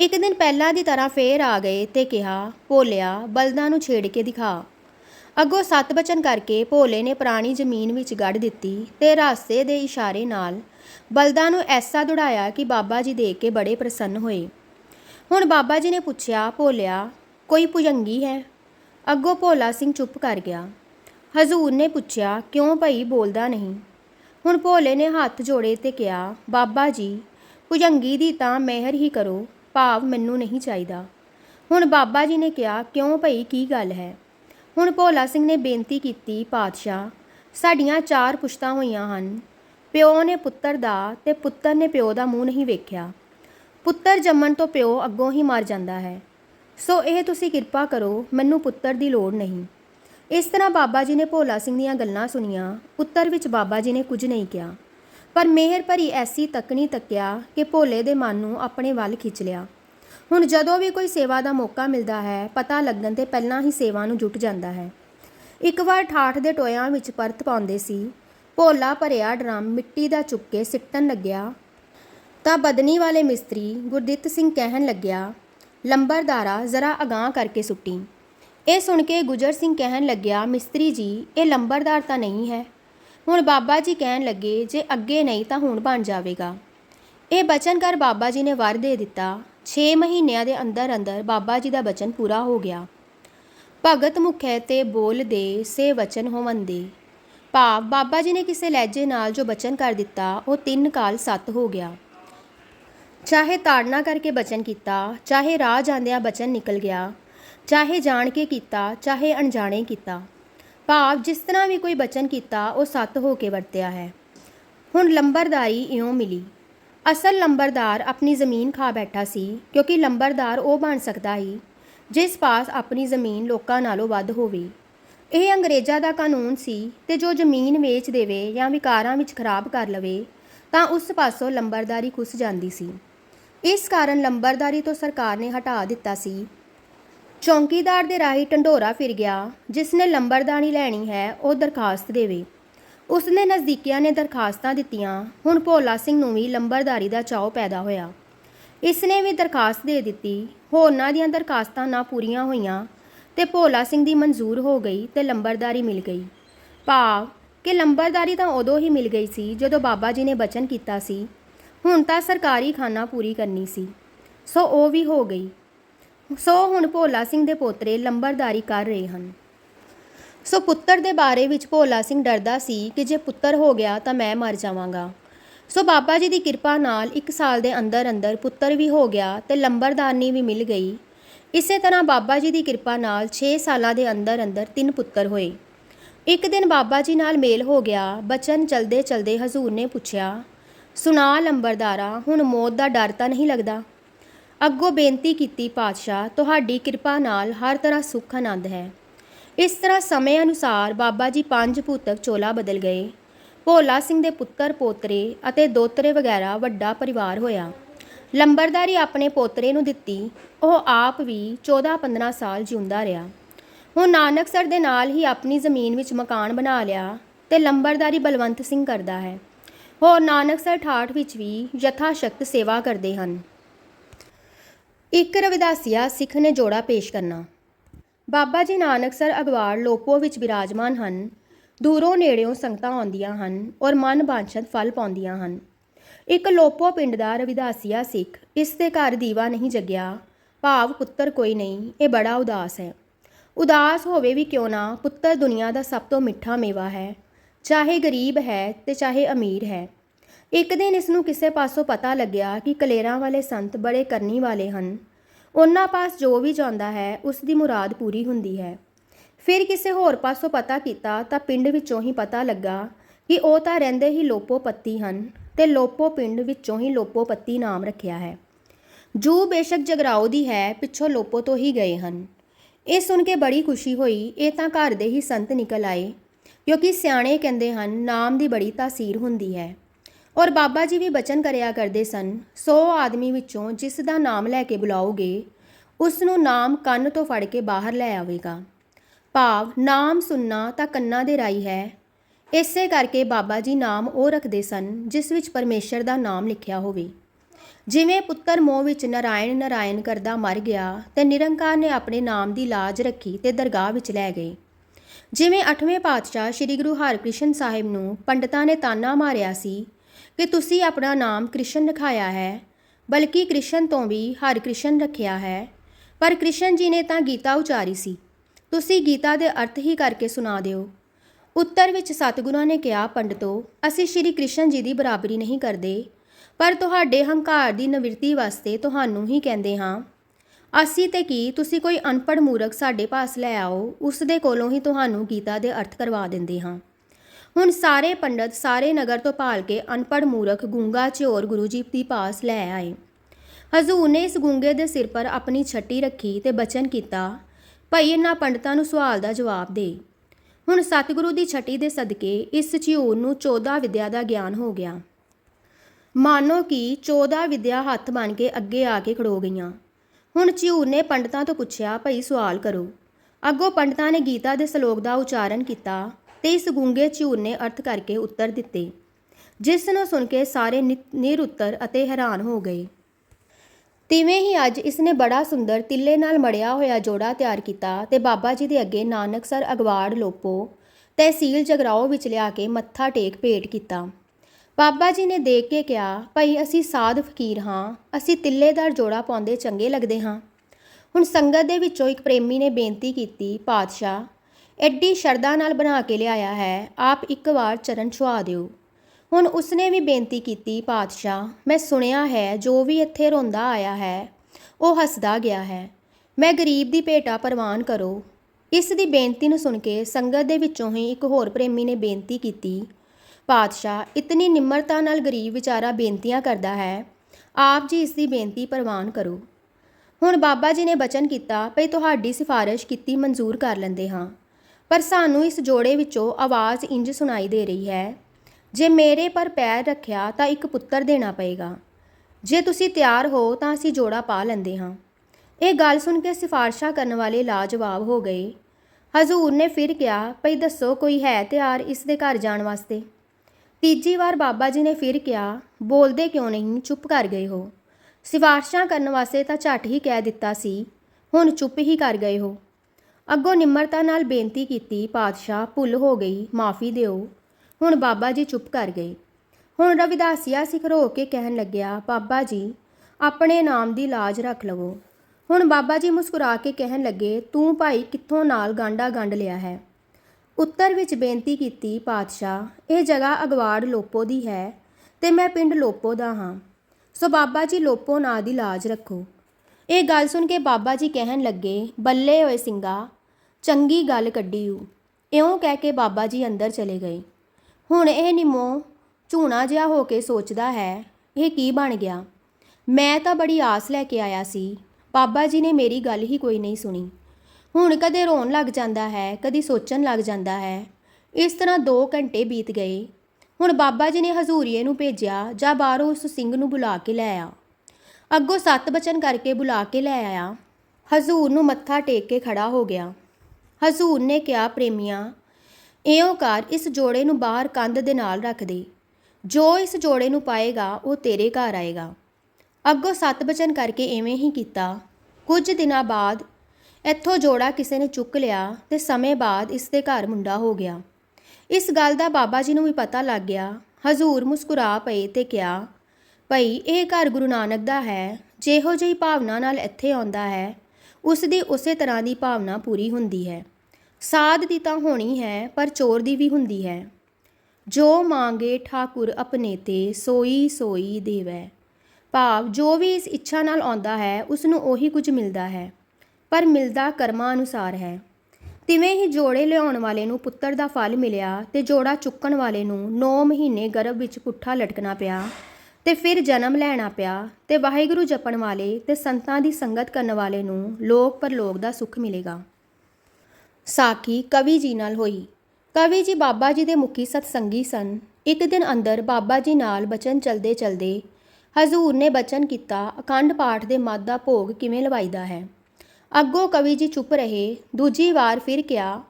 ਇੱਕ ਦਿਨ ਪਹਿਲਾਂ ਦੀ ਤਰ੍ਹਾਂ ਫੇਰ ਆ ਗਏ ਤੇ ਕਿਹਾ, ਭੋਲਿਆ, ਬਲਦਾਂ ਨੂੰ ਛੇੜ ਕੇ ਦਿਖਾ। ਅੱਗੋਂ ਸੱਤ ਬਚਨ ਕਰਕੇ ਭੋਲੇ ਨੇ ਪੁਰਾਣੀ ਜ਼ਮੀਨ ਵਿੱਚ ਗੱਡ ਦਿੱਤੀ ਤੇ ਰਾਸੇ ਦੇ ਇਸ਼ਾਰੇ ਨਾਲ ਬਲਦਾਂ ਨੂੰ ਐਸਾ ਦੌੜਾਇਆ ਕਿ ਬਾਬਾ ਜੀ ਦੇਖ ਕੇ ਬੜੇ ਪ੍ਰਸੰਨ ਹੋਏ। ਹੁਣ ਬਾਬਾ ਜੀ ਨੇ ਪੁੱਛਿਆ, ਭੋਲਿਆ, ਕੋਈ ਭੁਜੰਗੀ ਹੈ? ਅੱਗੋਂ ਭੋਲਾ ਸਿੰਘ ਚੁੱਪ ਕਰ ਗਿਆ। ਹਜ਼ੂਰ ਨੇ ਪੁੱਛਿਆ, ਕਿਉਂ ਭਈ ਬੋਲਦਾ ਨਹੀਂ? ਹੁਣ ਭੋਲੇ ਨੇ ਹੱਥ ਜੋੜੇ ਤੇ ਕਿਹਾ, ਬਾਬਾ ਜੀ, ਭੁਜੰਗੀ ਦੀ ਤਾਂ ਮਿਹਰ ਹੀ ਕਰੋ, ਭਾਵ ਮੈਨੂੰ ਨਹੀਂ ਚਾਹੀਦਾ। ਹੁਣ ਬਾਬਾ ਜੀ ਨੇ ਕਿਹਾ, ਕਿਉਂ ਭਈ, ਕੀ ਗੱਲ ਹੈ? ਹੁਣ ਭੋਲਾ ਸਿੰਘ ਨੇ ਬੇਨਤੀ ਕੀਤੀ, ਪਾਤਸ਼ਾਹ, ਸਾਡੀਆਂ ਚਾਰ ਪੁਸ਼ਤਾਂ ਹੋਈਆਂ ਹਨ। ਪਿਓ ਨੇ ਪੁੱਤਰ ਦਾ ਤੇ ਪੁੱਤਰ ਨੇ ਪਿਓ ਦਾ ਮੂੰਹ ਨਹੀਂ ਵੇਖਿਆ। ਪੁੱਤਰ ਜੰਮਣ ਤੋਂ ਪਿਓ ਅੱਗੋਂ ਹੀ ਮਰ ਜਾਂਦਾ ਹੈ। ਸੋ ਇਹ ਤੁਸੀਂ ਕਿਰਪਾ ਕਰੋ, ਮੈਨੂੰ ਪੁੱਤਰ ਦੀ ਲੋੜ ਨਹੀਂ। ਇਸ ਤਰ੍ਹਾਂ ਬਾਬਾ ਜੀ ਨੇ ਭੋਲਾ ਸਿੰਘ ਦੀਆਂ ਗੱਲਾਂ ਸੁਣੀਆਂ। ਉੱਤਰ ਵਿੱਚ ਬਾਬਾ ਜੀ ਨੇ ਕੁਝ ਨਹੀਂ ਕਿਹਾ। ਪਰ ਮਿਹਰ ਭਰੀ ਐਸੀ ਤੱਕਣੀ ਤੱਕਿਆ ਕਿ ਭੋਲੇ ਦੇ ਮਨ ਨੂੰ ਆਪਣੇ ਵੱਲ ਖਿੱਚ ਲਿਆ। ਹੁਣ ਜਦੋਂ ਵੀ ਕੋਈ ਸੇਵਾ ਦਾ ਮੌਕਾ ਮਿਲਦਾ ਹੈ, ਪਤਾ ਲੱਗਣ ਤੇ ਪਹਿਲਾਂ ਹੀ ਸੇਵਾ ਨੂੰ ਜੁਟ ਜਾਂਦਾ ਹੈ। ਇੱਕ ਵਾਰ ਠਾਠ ਦੇ ਟੋਇਆਂ ਵਿੱਚ ਪਰਤ ਪਾਉਂਦੇ ਸੀ, ਭੋਲਾ ਭਰਿਆ ਡਰਮ ਮਿੱਟੀ ਦਾ ਚੁੱਕ ਕੇ ਸਿੱਟਣ ਲੱਗਿਆ। ਤਾਂ ਬਦਨੀ ਵਾਲੇ ਮਿਸਤਰੀ ਗੁਰਦਿੱਤ ਸਿੰਘ ਕਹਿਣ ਲੱਗਿਆ, ਲੰਬਰਦਾਰਾ, ਜ਼ਰਾ ਅਗਾਹ ਕਰਕੇ ਸੁੱਟੀ। ਇਹ ਸੁਣ ਕੇ ਗੁਜਰ ਸਿੰਘ ਕਹਿਣ ਲੱਗਿਆ, ਮਿਸਤਰੀ ਜੀ, ਇਹ ਲੰਬਰਦਾਰ ਤਾਂ ਨਹੀਂ ਹੈ। ਹੁਣ ਬਾਬਾ ਜੀ ਕਹਿਣ ਲੱਗੇ, ਜੇ ਅੱਗੇ ਨਹੀਂ ਤਾਂ ਹੁਣ ਬਣ ਜਾਵੇਗਾ। ਇਹ ਬਚਨ ਕਰ ਬਾਬਾ ਜੀ ਨੇ ਵਰ ਦੇ ਦਿੱਤਾ। 6 ਮਹੀਨਿਆਂ ਦੇ ਅੰਦਰ ਅੰਦਰ ਬਾਬਾ ਜੀ ਦਾ ਬਚਨ ਪੂਰਾ ਹੋ ਗਿਆ। ਭਗਤ ਮੁਖੈ ਤੇ ਬੋਲ ਦੇ, ਸੇ ਵਚਨ ਹੋਵੰਦੇ ਭਾਵ ਬਾਬਾ ਜੀ ਨੇ ਕਿਸੇ ਲਹਿਜੇ ਨਾਲ ਜੋ ਬਚਨ ਕਰ ਦਿੱਤਾ, ਉਹ ਤਿੰਨ ਕਾਲ ਸੱਤ ਹੋ ਗਿਆ। ਚਾਹੇ ਤਾੜਨਾ ਕਰਕੇ ਬਚਨ ਕੀਤਾ, ਚਾਹੇ ਰਾਹ ਜਾਂਦਿਆਂ ਬਚਨ ਨਿਕਲ ਗਿਆ, ਚਾਹੇ ਜਾਣ ਕੇ ਕੀਤਾ, ਚਾਹੇ ਅਣਜਾਣੇ ਕੀਤਾ। ਭਾਵ ਜਿਸ ਤਰ੍ਹਾਂ ਵੀ ਕੋਈ ਬਚਨ ਕੀਤਾ, ਉਹ ਸੱਤ ਹੋ ਕੇ ਵਰਤਿਆ ਹੈ। ਹੁਣ ਲੰਬਰਦਾਰੀ ਇਉਂ ਮਿਲੀ। ਅਸਲ ਲੰਬਰਦਾਰ ਆਪਣੀ ਜ਼ਮੀਨ ਖਾ ਬੈਠਾ ਸੀ, ਕਿਉਂਕਿ ਲੰਬਰਦਾਰ ਉਹ ਬਣ ਸਕਦਾ ਹੀ ਜਿਸ ਪਾਸ ਆਪਣੀ ਜ਼ਮੀਨ ਲੋਕਾਂ ਨਾਲੋਂ ਵੱਧ ਹੋਵੇ। ਇਹ ਅੰਗਰੇਜ਼ਾਂ ਦਾ ਕਾਨੂੰਨ ਸੀ ਤੇ ਜੋ ਜ਼ਮੀਨ ਵੇਚ ਦੇਵੇ ਜਾਂ ਵਿਕਾਰਾਂ ਵਿੱਚ ਖਰਾਬ ਕਰ ਲਵੇ, ਤਾਂ ਉਸ ਪਾਸੋਂ ਲੰਬਰਦਾਰੀ ਖੁੱਸ ਜਾਂਦੀ ਸੀ। ਇਸ ਕਾਰਨ ਲੰਬਰਦਾਰੀ ਤੋਂ ਸਰਕਾਰ ਨੇ ਹਟਾ ਦਿੱਤਾ ਸੀ। ਚੌਂਕੀਦਾਰ ਦੇ ਰਾਹੀਂ ਢੰਡੋਰਾ ਫਿਰ ਗਿਆ, ਜਿਸ ਨੇ ਲੰਬਰਦਾਰੀ ਲੈਣੀ ਹੈ, ਉਹ ਦਰਖਾਸਤ ਦੇਵੇ। ਉਸ ਨੇ ਨਜ਼ਦੀਕੀਆਂ ਨੇ ਦਰਖਾਸਤਾਂ ਦਿੱਤੀਆਂ। ਹੁਣ ਭੋਲਾ ਸਿੰਘ ਨੂੰ ਵੀ ਲੰਬਰਦਾਰੀ ਦਾ ਚਾਅ ਪੈਦਾ ਹੋਇਆ। ਇਸ ਨੇ ਵੀ ਦਰਖਾਸਤ ਦੇ ਦਿੱਤੀ। ਹੋਰਨਾਂ ਦੀਆਂ ਦਰਖਾਸਤਾਂ ਨਾ ਪੂਰੀਆਂ ਹੋਈਆਂ ਤੇ ਭੋਲਾ ਸਿੰਘ ਦੀ ਮਨਜ਼ੂਰ ਹੋ ਗਈ ਤੇ ਲੰਬਰਦਾਰੀ ਮਿਲ ਗਈ। ਭਾਵ ਕਿ ਲੰਬਰਦਾਰੀ ਤਾਂ ਉਦੋਂ ਹੀ ਮਿਲ ਗਈ ਸੀ ਜਦੋਂ ਬਾਬਾ ਜੀ ਨੇ ਬਚਨ ਕੀਤਾ ਸੀ। ਹੁਣ ਤਾਂ ਸਰਕਾਰੀ ਖਾਨਾ ਪੂਰੀ ਕਰਨੀ ਸੀ। ਸੋ ਉਹ ਵੀ ਹੋ ਗਈ। ਸੋ ਹੁਣ ਭੋਲਾ ਸਿੰਘ ਦੇ ਪੋਤਰੇ ਲੰਬਰਦਾਰੀ ਕਰ ਰਹੇ ਹਨ। ਸੋ ਪੁੱਤਰ ਦੇ ਬਾਰੇ ਵਿੱਚ ਭੋਲਾ ਸਿੰਘ ਡਰਦਾ ਸੀ ਕਿ ਜੇ ਪੁੱਤਰ ਹੋ ਗਿਆ ਤਾਂ ਮੈਂ ਮਰ ਜਾਵਾਂਗਾ। ਸੋ ਬਾਬਾ ਜੀ ਦੀ ਕਿਰਪਾ ਨਾਲ 1 ਸਾਲ ਦੇ ਅੰਦਰ ਅੰਦਰ ਪੁੱਤਰ ਵੀ ਹੋ ਗਿਆ ਤੇ ਲੰਬਰਦਾਰਨੀ ਵੀ ਮਿਲ ਗਈ। ਇਸੇ ਤਰ੍ਹਾਂ ਬਾਬਾ ਜੀ ਦੀ ਕਿਰਪਾ ਨਾਲ 6 ਸਾਲਾਂ ਦੇ ਅੰਦਰ ਅੰਦਰ ਤਿੰਨ ਪੁੱਤਰ ਹੋਏ। ਇੱਕ ਦਿਨ ਬਾਬਾ ਜੀ ਨਾਲ ਮੇਲ ਹੋ ਗਿਆ। ਬਚਨ ਚਲਦੇ ਚਲਦੇ ਹਜ਼ੂਰ ਨੇ ਪੁੱਛਿਆ, ਸੁਣਾ ਲੰਬਰਦਾਰਾ, ਹੁਣ ਮੌਤ ਦਾ ਡਰ ਤਾਂ ਨਹੀਂ ਲੱਗਦਾ? ਅੱਗੋਂ ਬੇਨਤੀ ਕੀਤੀ, ਪਾਤਸ਼ਾਹ, ਤੁਹਾਡੀ ਕਿਰਪਾ ਨਾਲ ਹਰ ਤਰ੍ਹਾਂ ਸੁੱਖ ਆਨੰਦ ਹੈ। ਇਸ ਤਰ੍ਹਾਂ ਸਮੇਂ ਅਨੁਸਾਰ ਬਾਬਾ ਜੀ ਪੰਜ ਭੂਤਕ ਚੋਲਾ ਬਦਲ ਗਏ। ਭੋਲਾ ਸਿੰਘ ਦੇ ਪੁੱਤਰ, ਪੋਤਰੇ ਅਤੇ ਦੋਤਰੇ ਵਗੈਰਾ ਵੱਡਾ ਪਰਿਵਾਰ ਹੋਇਆ। ਲੰਬਰਦਾਰੀ ਆਪਣੇ ਪੋਤਰੇ ਨੂੰ ਦਿੱਤੀ, ਉਹ ਆਪ ਵੀ 14-15 ਸਾਲ ਜਿਉਂਦਾ ਰਿਹਾ। ਹੁਣ ਨਾਨਕਸਰ ਦੇ ਨਾਲ ਹੀ ਆਪਣੀ ਜ਼ਮੀਨ ਵਿੱਚ ਮਕਾਨ ਬਣਾ ਲਿਆ ਤੇ ਲੰਬਰਦਾਰੀ ਬਲਵੰਤ ਸਿੰਘ ਕਰਦਾ ਹੈ। ਹੋਰ ਨਾਨਕਸਰ ਠਾਠ ਵਿੱਚ ਵੀ ਯਥਾ ਸ਼ਕਤ ਸੇਵਾ ਕਰਦੇ ਹਨ। ਇੱਕ ਰਵਿਦਾਸੀਆ ਸਿੱਖ ਨੇ ਜੋੜਾ ਪੇਸ਼ ਕਰਨਾ। ਬਾਬਾ ਜੀ ਨਾਨਕਸਰ ਅਗਵਾੜ ਲੋਪੋ ਵਿੱਚ ਬਿਰਾਜਮਾਨ ਹਨ। ਦੂਰੋਂ ਨੇੜਿਓਂ ਸੰਗਤਾਂ ਆਉਂਦੀਆਂ ਹਨ ਔਰ ਮਨ ਬਾਂਛਤ ਫਲ ਪਾਉਂਦੀਆਂ ਹਨ। ਇੱਕ ਲੋਪੋ ਪਿੰਡ ਦਾ ਰਵਿਦਾਸੀਆ ਸਿੱਖ ਇਸ ਦੇ ਘਰ ਦੀਵਾ ਨਹੀਂ ਜਗਿਆ। ਭਾਵ ਪੁੱਤਰ ਕੋਈ ਨਹੀਂ, ਇਹ ਬੜਾ ਉਦਾਸ ਹੈ। ਉਦਾਸ ਹੋਵੇ ਵੀ ਕਿਉਂ ਨਾ ਪੁੱਤਰ ਦੁਨੀਆ ਦਾ ਸਭ ਤੋਂ ਮਿੱਠਾ ਮੇਵਾ ਹੈ। ਚਾਹੇ ਗਰੀਬ ਹੈ ਤੇ ਚਾਹੇ ਅਮੀਰ ਹੈ। ਇੱਕ ਦਿਨ ਇਸ ਨੂੰ ਕਿਸੇ ਪਾਸੋਂ ਪਤਾ ਲੱਗਿਆ ਕਿ ਕਲੇਰਾਂ ਵਾਲੇ ਸੰਤ ਬੜੇ ਕਰਨੀ ਵਾਲੇ ਹਨ। ਉਹਨਾਂ ਪਾਸ ਜੋ ਵੀ ਜਾਂਦਾ ਹੈ ਉਸ ਦੀ ਮੁਰਾਦ ਪੂਰੀ ਹੁੰਦੀ ਹੈ। ਫਿਰ ਕਿਸੇ ਹੋਰ ਪਾਸੋਂ ਪਤਾ ਕੀਤਾ ਤਾਂ ਪਿੰਡ ਵਿੱਚੋਂ ਹੀ ਪਤਾ ਲੱਗਾ ਕਿ ਉਹ ਤਾਂ ਰਹਿੰਦੇ ਹੀ ਲੋਪੋ ਪੱਤੀ ਹਨ ਤੇ ਲੋਪੋ ਪਿੰਡ ਵਿੱਚੋਂ ਹੀ ਲੋਪੋ ਪੱਤੀ ਨਾਮ ਰੱਖਿਆ ਹੈ। ਜੂ ਬੇਸ਼ੱਕ ਜਗਰਾਓ ਦੀ ਹੈ, ਪਿੱਛੋਂ ਲੋਪੋ ਤੋਂ ਹੀ ਗਏ ਹਨ। ਇਹ ਸੁਣ ਕੇ ਬੜੀ ਖੁਸ਼ੀ ਹੋਈ, ਇਹ ਤਾਂ ਘਰ ਦੇ ਹੀ ਸੰਤ ਨਿਕਲ ਆਏ, ਕਿਉਂਕਿ ਸਿਆਣੇ ਕਹਿੰਦੇ ਹਨ, ਨਾਮ ਦੀ ਬੜੀ ਤਾਸੀਰ ਹੁੰਦੀ ਹੈ। ਔਰ ਬਾਬਾ ਜੀ ਵੀ ਬਚਨ ਕਰਿਆ ਕਰਦੇ ਸਨ। 100 ਆਦਮੀ ਵਿੱਚੋਂ ਜਿਸ ਦਾ ਨਾਮ ਲੈ ਕੇ ਬੁਲਾਓਗੇ ਉਸ ਨੂੰ ਨਾਮ ਕੰਨ ਤੋਂ ਫੜ ਕੇ ਬਾਹਰ ਲੈ ਆਵੇਗਾ। ਭਾਵ, ਨਾਮ ਸੁਣਨਾ ਤਾਂ ਕੰਨਾਂ ਦੇ ਰਾਈ ਹੈ। ਇਸੇ ਕਰਕੇ ਬਾਬਾ ਜੀ ਨਾਮ ਉਹ ਰੱਖਦੇ ਸਨ ਜਿਸ ਵਿੱਚ ਪਰਮੇਸ਼ਰ ਦਾ ਨਾਮ ਲਿਖਿਆ ਹੋਵੇ। ਜਿਵੇਂ ਪੁੱਤਰ ਮੋਹ ਵਿੱਚ ਨਰਾਇਣ ਨਰਾਇਣ ਕਰਦਾ ਮਰ ਗਿਆ, ਤੇ ਨਿਰੰਕਾਰ ਨੇ ਆਪਣੇ ਨਾਮ ਦੀ ਲਾਜ ਰੱਖੀ ਤੇ ਦਰਗਾਹ ਵਿੱਚ ਲੈ ਗਏ। ਜਿਵੇਂ 8ਵੇਂ ਪਾਤਸ਼ਾਹ ਸ੍ਰੀ ਗੁਰੂ ਹਰਕ੍ਰਿਸ਼ਨ ਸਾਹਿਬ ਨੂੰ ਪੰਡਤਾਂ ਨੇ ਤਾਨਾ ਮਾਰਿਆ ਸੀ ਕਿ ਤੁਸੀਂ ਆਪਣਾ ਨਾਮ ਕ੍ਰਿਸ਼ਨ ਰਖਾਇਆ ਹੈ, ਬਲਕਿ ਕ੍ਰਿਸ਼ਨ ਤੋਂ ਵੀ ਹਰ ਕ੍ਰਿਸ਼ਨ ਰੱਖਿਆ ਹੈ। ਪਰ ਕ੍ਰਿਸ਼ਨ ਜੀ ਨੇ ਤਾਂ ਗੀਤਾ ਉਚਾਰੀ ਸੀ। ਤੁਸੀਂ ਗੀਤਾ ਦੇ ਅਰਥ ਹੀ ਕਰਕੇ ਸੁਣਾ ਦਿਓ। ਉੱਤਰ ਵਿੱਚ ਸਤਿਗੁਰਾਂ ਨੇ ਕਿਹਾ, ਪੰਡਤੋ, ਅਸੀਂ ਸ਼੍ਰੀ ਕ੍ਰਿਸ਼ਨ ਜੀ ਦੀ ਬਰਾਬਰੀ ਨਹੀਂ ਕਰਦੇ, ਪਰ ਤੁਹਾਡੇ ਹੰਕਾਰ ਦੀ ਨਿਵਰਤੀ ਵਾਸਤੇ ਤੁਹਾਨੂੰ ਹੀ ਕਹਿੰਦੇ ਹਾਂ। ਅਸੀਂ ਤੇ ਕੀ, ਤੁਸੀਂ ਕੋਈ ਅਨਪੜ੍ਹ ਮੂਰਖ ਸਾਡੇ ਪਾਸ ਲੈ ਆਓ ਉਸ ਦੇ ਕੋਲੋਂ ਹੀ ਤੁਹਾਨੂੰ ਗੀਤਾ ਦੇ ਅਰਥ ਕਰਵਾ ਦਿੰਦੇ ਹਾਂ। ਹੁਣ ਸਾਰੇ ਪੰਡਤ ਸਾਰੇ ਨਗਰ ਤੋਂ ਭਾਲ ਕੇ ਅਨਪੜ੍ਹ ਮੂਰਖ ਗੂੰਗਾ ਚੋਰ ਗੁਰੂ ਜੀ ਦੀ ਪਾਸ ਲੈ ਆਏ। ਹਜ਼ੂਰ ਨੇ ਇਸ ਗੁੰਗੇ ਦੇ ਸਿਰ ਪਰ ਆਪਣੀ ਛੱਟੀ ਰੱਖੀ ਤੇ ਬਚਨ ਕੀਤਾ, ਭਈ ਇਹਨਾਂ ਪੰਡਤਾਂ ਨੂੰ ਸਵਾਲ ਦਾ ਜਵਾਬ ਦੇ। ਹੁਣ ਸਤਿਗੁਰੂ ਦੀ ਛੱਟੀ ਦੇ ਸਦਕੇ ਇਸ ਝਿਊਰ ਨੂੰ 14 ਵਿਦਿਆ ਦਾ ਗਿਆਨ ਹੋ ਗਿਆ। ਮਾਨੋ ਕਿ 14 ਵਿਦਿਆ ਹੱਥ ਬਣ ਕੇ ਅੱਗੇ ਆ ਕੇ ਖੜੋ ਗਈਆਂ। ਹੁਣ ਝਿਊਰ ਨੇ ਪੰਡਤਾਂ ਤੋਂ ਪੁੱਛਿਆ, ਭਈ ਸਵਾਲ ਕਰੋ। ਅੱਗੋਂ ਪੰਡਤਾਂ ਨੇ ਗੀਤਾ ਦੇ ਸ਼ਲੋਕ ਦਾ ਉਚਾਰਨ ਕੀਤਾ ਤੇ ਇਸ ਗੂੰਗੇ ਝੂਰ ਨੇ ਅਰਥ ਕਰਕੇ ਉੱਤਰ ਦਿੱਤੇ। ਜਿਸ ਨੂੰ ਸੁਣ ਕੇ ਸਾਰੇ ਨਿ- ਨਿਰਉੱਤਰ ਅਤੇ ਹੈਰਾਨ ਹੋ ਗਏ। ਤਿਵੇਂ ਹੀ ਅੱਜ ਇਸਨੇ ਬੜਾ ਸੁੰਦਰ ਤਿੱਲੇ ਨਾਲ ਮੜਿਆ ਹੋਇਆ ਜੋੜਾ ਤਿਆਰ ਕੀਤਾ ਤੇ ਬਾਬਾ ਜੀ ਦੇ ਅੱਗੇ ਨਾਨਕਸਰ ਅਗਵਾੜ ਲੋਪੋ, ਤਹਿਸੀਲ ਜਗਰਾਓ ਵਿੱਚ ਲਿਆ ਕੇ ਮੱਥਾ ਟੇਕ ਭੇਟ ਕੀਤਾ। ਬਾਬਾ ਜੀ ਨੇ ਦੇਖ ਕੇ ਕਿਹਾ, ਭਾਈ ਅਸੀਂ ਸਾਧ ਫਕੀਰ ਹਾਂ, ਅਸੀਂ ਤਿੱਲੇਦਾਰ ਜੋੜਾ ਪਾਉਂਦੇ ਚੰਗੇ ਲੱਗਦੇ ਹਾਂ। ਹੁਣ ਸੰਗਤ ਦੇ ਵਿੱਚੋਂ ਇੱਕ ਪ੍ਰੇਮੀ ਨੇ ਬੇਨਤੀ ਕੀਤੀ, ਪਾਤਸ਼ਾਹ ਐਡੀ ਸ਼ਰਧਾ ਨਾਲ ਬਣਾ ਕੇ ਲਿਆਇਆ ਹੈ, ਆਪ ਇੱਕ ਵਾਰ ਚਰਨ ਛੁਆ ਦਿਓ। ਹੁਣ ਉਸਨੇ ਵੀ ਬੇਨਤੀ ਕੀਤੀ, ਪਾਤਸ਼ਾਹ, ਮੈਂ ਸੁਣਿਆ ਹੈ, ਜੋ ਵੀ ਇੱਥੇ ਰੋਂਦਾ ਆਇਆ ਹੈ, ਉਹ ਹੱਸਦਾ ਗਿਆ ਹੈ। ਮੈਂ ਗਰੀਬ ਦੀ ਭੇਟਾ ਪ੍ਰਵਾਨ ਕਰੋ। ਇਸ ਦੀ ਬੇਨਤੀ ਨੂੰ ਸੁਣ ਕੇ ਸੰਗਤ ਦੇ ਵਿੱਚੋਂ ਹੀ ਇੱਕ ਹੋਰ ਪ੍ਰੇਮੀ ਨੇ ਬੇਨਤੀ ਕੀਤੀ। ਪਾਤਸ਼ਾਹ, ਇਤਨੀ ਨਿਮਰਤਾ ਨਾਲ ਗਰੀਬ ਵਿਚਾਰਾ ਬੇਨਤੀਆਂ ਕਰਦਾ ਹੈ, ਆਪ ਜੀ ਇਸ ਦੀ ਬੇਨਤੀ ਪ੍ਰਵਾਨ ਕਰੋ। ਹੁਣ ਬਾਬਾ ਜੀ ਨੇ ਬਚਨ ਕੀਤਾ, ਭਈ ਤੁਹਾਡੀ ਸਿਫਾਰਿਸ਼ ਕੀਤੀ ਮਨਜ਼ੂਰ ਕਰ ਲੈਂਦੇ ਹਾਂ। ਪਰ ਸਾਨੂੰ ਇਸ ਜੋੜੇ ਵਿੱਚੋਂ ਆਵਾਜ਼ ਇੰਜ ਸੁਣਾਈ ਦੇ ਰਹੀ ਹੈ, ਜੇ ਮੇਰੇ ਪਰ ਪੈਰ ਰੱਖਿਆ ਤਾਂ ਇੱਕ ਪੁੱਤਰ ਦੇਣਾ ਪਏਗਾ। ਜੇ ਤੁਸੀਂ ਤਿਆਰ ਹੋ ਤਾਂ ਅਸੀਂ ਜੋੜਾ ਪਾ ਲੈਂਦੇ ਹਾਂ। ਇਹ ਗੱਲ ਸੁਣ ਕੇ ਸਿਫਾਰਸ਼ਾਂ ਕਰਨ ਵਾਲੇ ਲਾਜਵਾਬ ਹੋ ਗਏ। ਹਜ਼ੂਰ ਨੇ ਫਿਰ ਕਿਹਾ, ਭਈ ਦੱਸੋ ਕੋਈ ਹੈ ਤਿਆਰ ਇਸ ਦੇ ਘਰ ਜਾਣ ਵਾਸਤੇ? ਤੀਜੀ ਵਾਰ ਬਾਬਾ ਜੀ ਨੇ ਫਿਰ ਕਿਹਾ, ਬੋਲਦੇ ਕਿਉਂ ਨਹੀਂ, ਚੁੱਪ ਕਰ ਗਏ ਹੋ। ਸਿਫਾਰਸ਼ਾਂ ਕਰਨ ਵਾਸਤੇ ਤਾਂ ਝੱਟ ਹੀ ਕਹਿ ਦਿੱਤਾ ਸੀ, ਹੁਣ ਚੁੱਪ ਹੀ ਕਰ ਗਏ ਹੋ। ਅੱਗੋਂ ਨਿਮਰਤਾ ਨਾਲ ਬੇਨਤੀ ਕੀਤੀ, ਪਾਤਸ਼ਾਹ, ਭੁੱਲ ਹੋ ਗਈ, ਮਾਫੀ ਦਿਓ। ਹੁਣ ਬਾਬਾ ਜੀ ਚੁੱਪ ਕਰ ਗਏ। ਹੁਣ ਰਵਿਦਾਸੀਆ ਸਿਖਰੋ ਕੇ ਕਹਿਣ ਲੱਗਿਆ, ਬਾਬਾ ਜੀ, ਆਪਣੇ ਨਾਮ ਦੀ ਲਾਜ ਰੱਖ ਲਵੋ। ਹੁਣ ਬਾਬਾ ਜੀ ਮੁਸਕਰਾ ਕੇ ਕਹਿਣ ਲੱਗੇ, ਤੂੰ ਭਾਈ ਕਿੱਥੋਂ ਨਾਲ ਗਾਂਡਾ ਗੰਢ ਲਿਆ ਹੈ? ਉੱਤਰ ਵਿੱਚ ਬੇਨਤੀ ਕੀਤੀ, ਪਾਤਸ਼ਾਹ, ਇਹ ਜਗ੍ਹਾ ਅਗਵਾੜ ਲੋਪੋ ਦੀ ਹੈ ਤੇ ਮੈਂ ਪਿੰਡ ਲੋਪੋ ਦਾ ਹਾਂ। ਸੋ ਬਾਬਾ ਜੀ ਲੋਪੋ ਨਾਂ ਦੀ ਲਾਜ ਰੱਖੋ। ਇਹ ਗੱਲ ਸੁਣ ਕੇ ਬਾਬਾ ਜੀ ਕਹਿਣ ਲੱਗੇ, ਬੱਲੇ ਹੋਏ ਸਿੰਘਾ ਚੰਗੀ ਗੱਲ ਕੱਢੀ ਊ ਇਉਂ ਕਹਿ ਕੇ ਬਾਬਾ ਜੀ ਅੰਦਰ ਚਲੇ ਗਏ। ਹੁਣ ਇਹ ਨਿੰਮੋ ਝੂਣਾ ਜਿਹਾ ਹੋ ਕੇ ਸੋਚਦਾ ਹੈ, ਇਹ ਕੀ ਬਣ ਗਿਆ? ਮੈਂ ਤਾਂ ਬੜੀ ਆਸ ਲੈ ਕੇ ਆਇਆ ਸੀ। ਬਾਬਾ ਜੀ ਨੇ ਮੇਰੀ ਗੱਲ ਹੀ ਕੋਈ ਨਹੀਂ ਸੁਣੀ। ਹੁਣ ਕਦੇ ਰੋਣ ਲੱਗ ਜਾਂਦਾ ਹੈ, ਕਦੀ ਸੋਚਣ ਲੱਗ ਜਾਂਦਾ ਹੈ। ਇਸ ਤਰ੍ਹਾਂ 2 ਘੰਟੇ ਬੀਤ ਗਏ। ਹੁਣ ਬਾਬਾ ਜੀ ਨੇ ਹਜ਼ੂਰੀਏ ਨੂੰ ਭੇਜਿਆ ਜਾਂ ਬਾਹਰੋਂ ਉਸ ਸਿੰਘ ਨੂੰ ਬੁਲਾ ਕੇ ਲੈ ਆ। ਅੱਗੋਂ ਸੱਤ ਬਚਨ ਕਰਕੇ ਬੁਲਾ ਕੇ ਲੈ ਆਇਆ। ਹਜ਼ੂਰ ਨੂੰ ਮੱਥਾ ਟੇਕ ਕੇ ਖੜਾ ਹੋ ਗਿਆ। ਹਜ਼ੂਰ ਨੇ ਕਿਹਾ, ਪ੍ਰੇਮੀਆਂ, ਇਉਂ ਕਰ, ਇਸ ਜੋੜੇ ਨੂੰ ਬਾਹਰ ਕੰਧ ਦੇ ਨਾਲ ਰੱਖ ਦੇ। ਜੋ ਇਸ ਜੋੜੇ ਨੂੰ ਪਾਏਗਾ, ਉਹ ਤੇਰੇ ਘਰ ਆਏਗਾ। ਅੱਗੋਂ ਸੱਤ ਬਚਨ ਕਰਕੇ ਐਵੇਂ ਹੀ ਕੀਤਾ। ਕੁਝ ਦਿਨਾਂ ਬਾਅਦ ਇੱਥੋਂ ਜੋੜਾ ਕਿਸੇ ਨੇ ਚੁੱਕ ਲਿਆ ਤੇ ਸਮੇਂ ਬਾਅਦ ਇਸ ਦੇ ਘਰ ਮੁੰਡਾ ਹੋ ਗਿਆ। ਇਸ ਗੱਲ ਦਾ ਬਾਬਾ ਜੀ ਨੂੰ ਵੀ ਪਤਾ ਲੱਗ ਗਿਆ। ਹਜ਼ੂਰ ਮੁਸਕਰਾ ਪਏ ਤੇ ਕਿਹਾ, ਭਈ, ਇਹ ਘਰ ਗੁਰੂ ਨਾਨਕ ਦਾ ਹੈ। ਜਿਹੋ ਜਿਹੀ ਭਾਵਨਾ ਨਾਲ ਇੱਥੇ ਆਉਂਦਾ ਹੈ ਉਸ ਦੀ ਉਸੇ ਤਰ੍ਹਾਂ ਦੀ ਭਾਵਨਾ ਪੂਰੀ ਹੁੰਦੀ ਹੈ। ਸਾਧ ਦੀ ਤਾਂ ਹੋਣੀ ਹੈ, ਪਰ ਚੋਰ ਦੀ ਵੀ ਹੁੰਦੀ ਹੈ। ਜੋ ਮੰਗੇ ਠਾਕੁਰ ਆਪਣੇ ਤੇ, ਸੋਈ ਸੋਈ ਦੇਵੈ। ਭਾਵ ਜੋ ਵੀ ਇਸ ਇੱਛਾ ਨਾਲ ਆਉਂਦਾ ਹੈ ਉਸ ਨੂੰ ਉਹੀ ਕੁਝ ਮਿਲਦਾ ਹੈ। ਪਰ ਮਿਲਦਾ ਕਰਮਾਂ ਅਨੁਸਾਰ ਹੈ। ਤਿਵੇਂ ਹੀ ਜੋੜੇ ਲਿਆਉਣ ਵਾਲੇ ਨੂੰ ਪੁੱਤਰ ਦਾ ਫਲ ਮਿਲਿਆ ਤੇ ਜੋੜਾ ਚੁੱਕਣ ਵਾਲੇ ਨੂੰ 9 ਮਹੀਨੇ ਗਰਭ ਵਿੱਚ ਪੁੱਠਾ ਲਟਕਣਾ ਪਿਆ। ਤੇ ਫਿਰ ਜਨਮ ਲੈਣਾ ਪਿਆ ਤੇ ਵਾਹਿਗੁਰੂ ਜਪਣ ਵਾਲੇ ਤੇ ਸੰਤਾਂ ਦੀ ਸੰਗਤ ਕਰਨ ਵਾਲੇ ਨੂੰ ਲੋਕ ਪਰਲੋਕ ਦਾ ਸੁੱਖ ਮਿਲੇਗਾ। ਸਾਖੀ ਕਵੀ ਜੀ ਨਾਲ ਹੋਈ। ਕਵੀ ਜੀ ਬਾਬਾ ਜੀ ਦੇ ਮੁਖੀ ਸਤਸੰਗੀ ਸਨ। ਇੱਕ ਦਿਨ ਅੰਦਰ ਬਾਬਾ ਜੀ ਨਾਲ ਬਚਨ ਚਲਦੇ ਚਲਦੇ ਹਜ਼ੂਰ ਨੇ ਬਚਨ ਕੀਤਾ, ਅਖੰਡ ਪਾਠ ਦੇ ਮੱਧ ਦਾ ਭੋਗ ਕਿਵੇਂ ਲਵਾਈਦਾ ਹੈ? ਅੱਗੋਂ ਕਵੀ ਜੀ ਚੁੱਪ ਰਹੇ, ਦੂਜੀ ਵਾਰ ਫਿਰ ਕਿਹਾ,